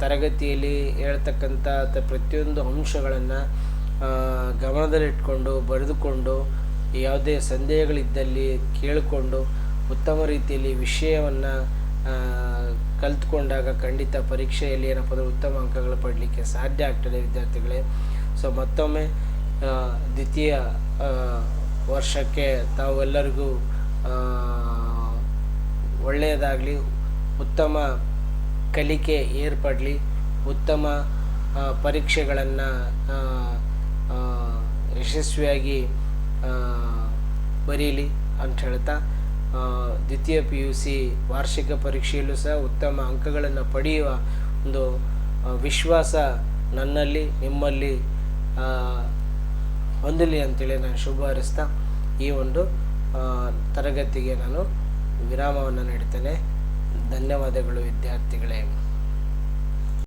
ತರಗತಿಯಲ್ಲಿ ಹೇಳ್ತಕ್ಕಂಥ ಪ್ರತಿಯೊಂದು ಅಂಶಗಳನ್ನು ಗಮನದಲ್ಲಿಟ್ಕೊಂಡು, ಬರೆದುಕೊಂಡು, ಯಾವುದೇ ಸಂದೇಹಗಳಿದ್ದಲ್ಲಿ ಕೇಳಿಕೊಂಡು, ಉತ್ತಮ ರೀತಿಯಲ್ಲಿ ವಿಷಯವನ್ನು ಕಲ್ತ್ಕೊಂಡಾಗ ಖಂಡಿತ ಪರೀಕ್ಷೆಯಲ್ಲಿ ಏನಪ್ಪ ಅಂದರೆ ಉತ್ತಮ ಅಂಕಗಳು ಪಡಲಿಕ್ಕೆ ಸಾಧ್ಯ ಆಗ್ತದೆ ವಿದ್ಯಾರ್ಥಿಗಳೇ. ಸೊ ಮತ್ತೊಮ್ಮೆ ದ್ವಿತೀಯ ವರ್ಷಕ್ಕೆ ತಾವೆಲ್ಲರಿಗೂ ಒಳ್ಳೆಯದಾಗಲಿ, ಉತ್ತಮ ಕಲಿಕೆ ಏರ್ಪಡಲಿ, ಉತ್ತಮ ಪರೀಕ್ಷೆಗಳನ್ನು ಯಶಸ್ವಿಯಾಗಿ ಬರೀಲಿ ಅಂತ ಹೇಳ್ತಾ ದ್ವಿತೀಯ ಪಿ ಯು ಸಿ ವಾರ್ಷಿಕ ಪರೀಕ್ಷೆಯಲ್ಲೂ ಸಹ ಉತ್ತಮ ಅಂಕಗಳನ್ನು ಪಡೆಯುವ ಒಂದು ವಿಶ್ವಾಸ ನನ್ನಲ್ಲಿ, ನಿಮ್ಮಲ್ಲಿ ಹೊಂದಲಿ ಅಂತೇಳಿ ನಾನು ಶುಭ ಹಾರೈಸ್ತಾ, ಈ ಒಂದು ತರಗತಿಗೆ ನಾನು ವಿರಾಮವನ್ನು ನೀಡ್ತೇನೆ. ಧನ್ಯವಾದಗಳು ವಿದ್ಯಾರ್ಥಿಗಳೇ.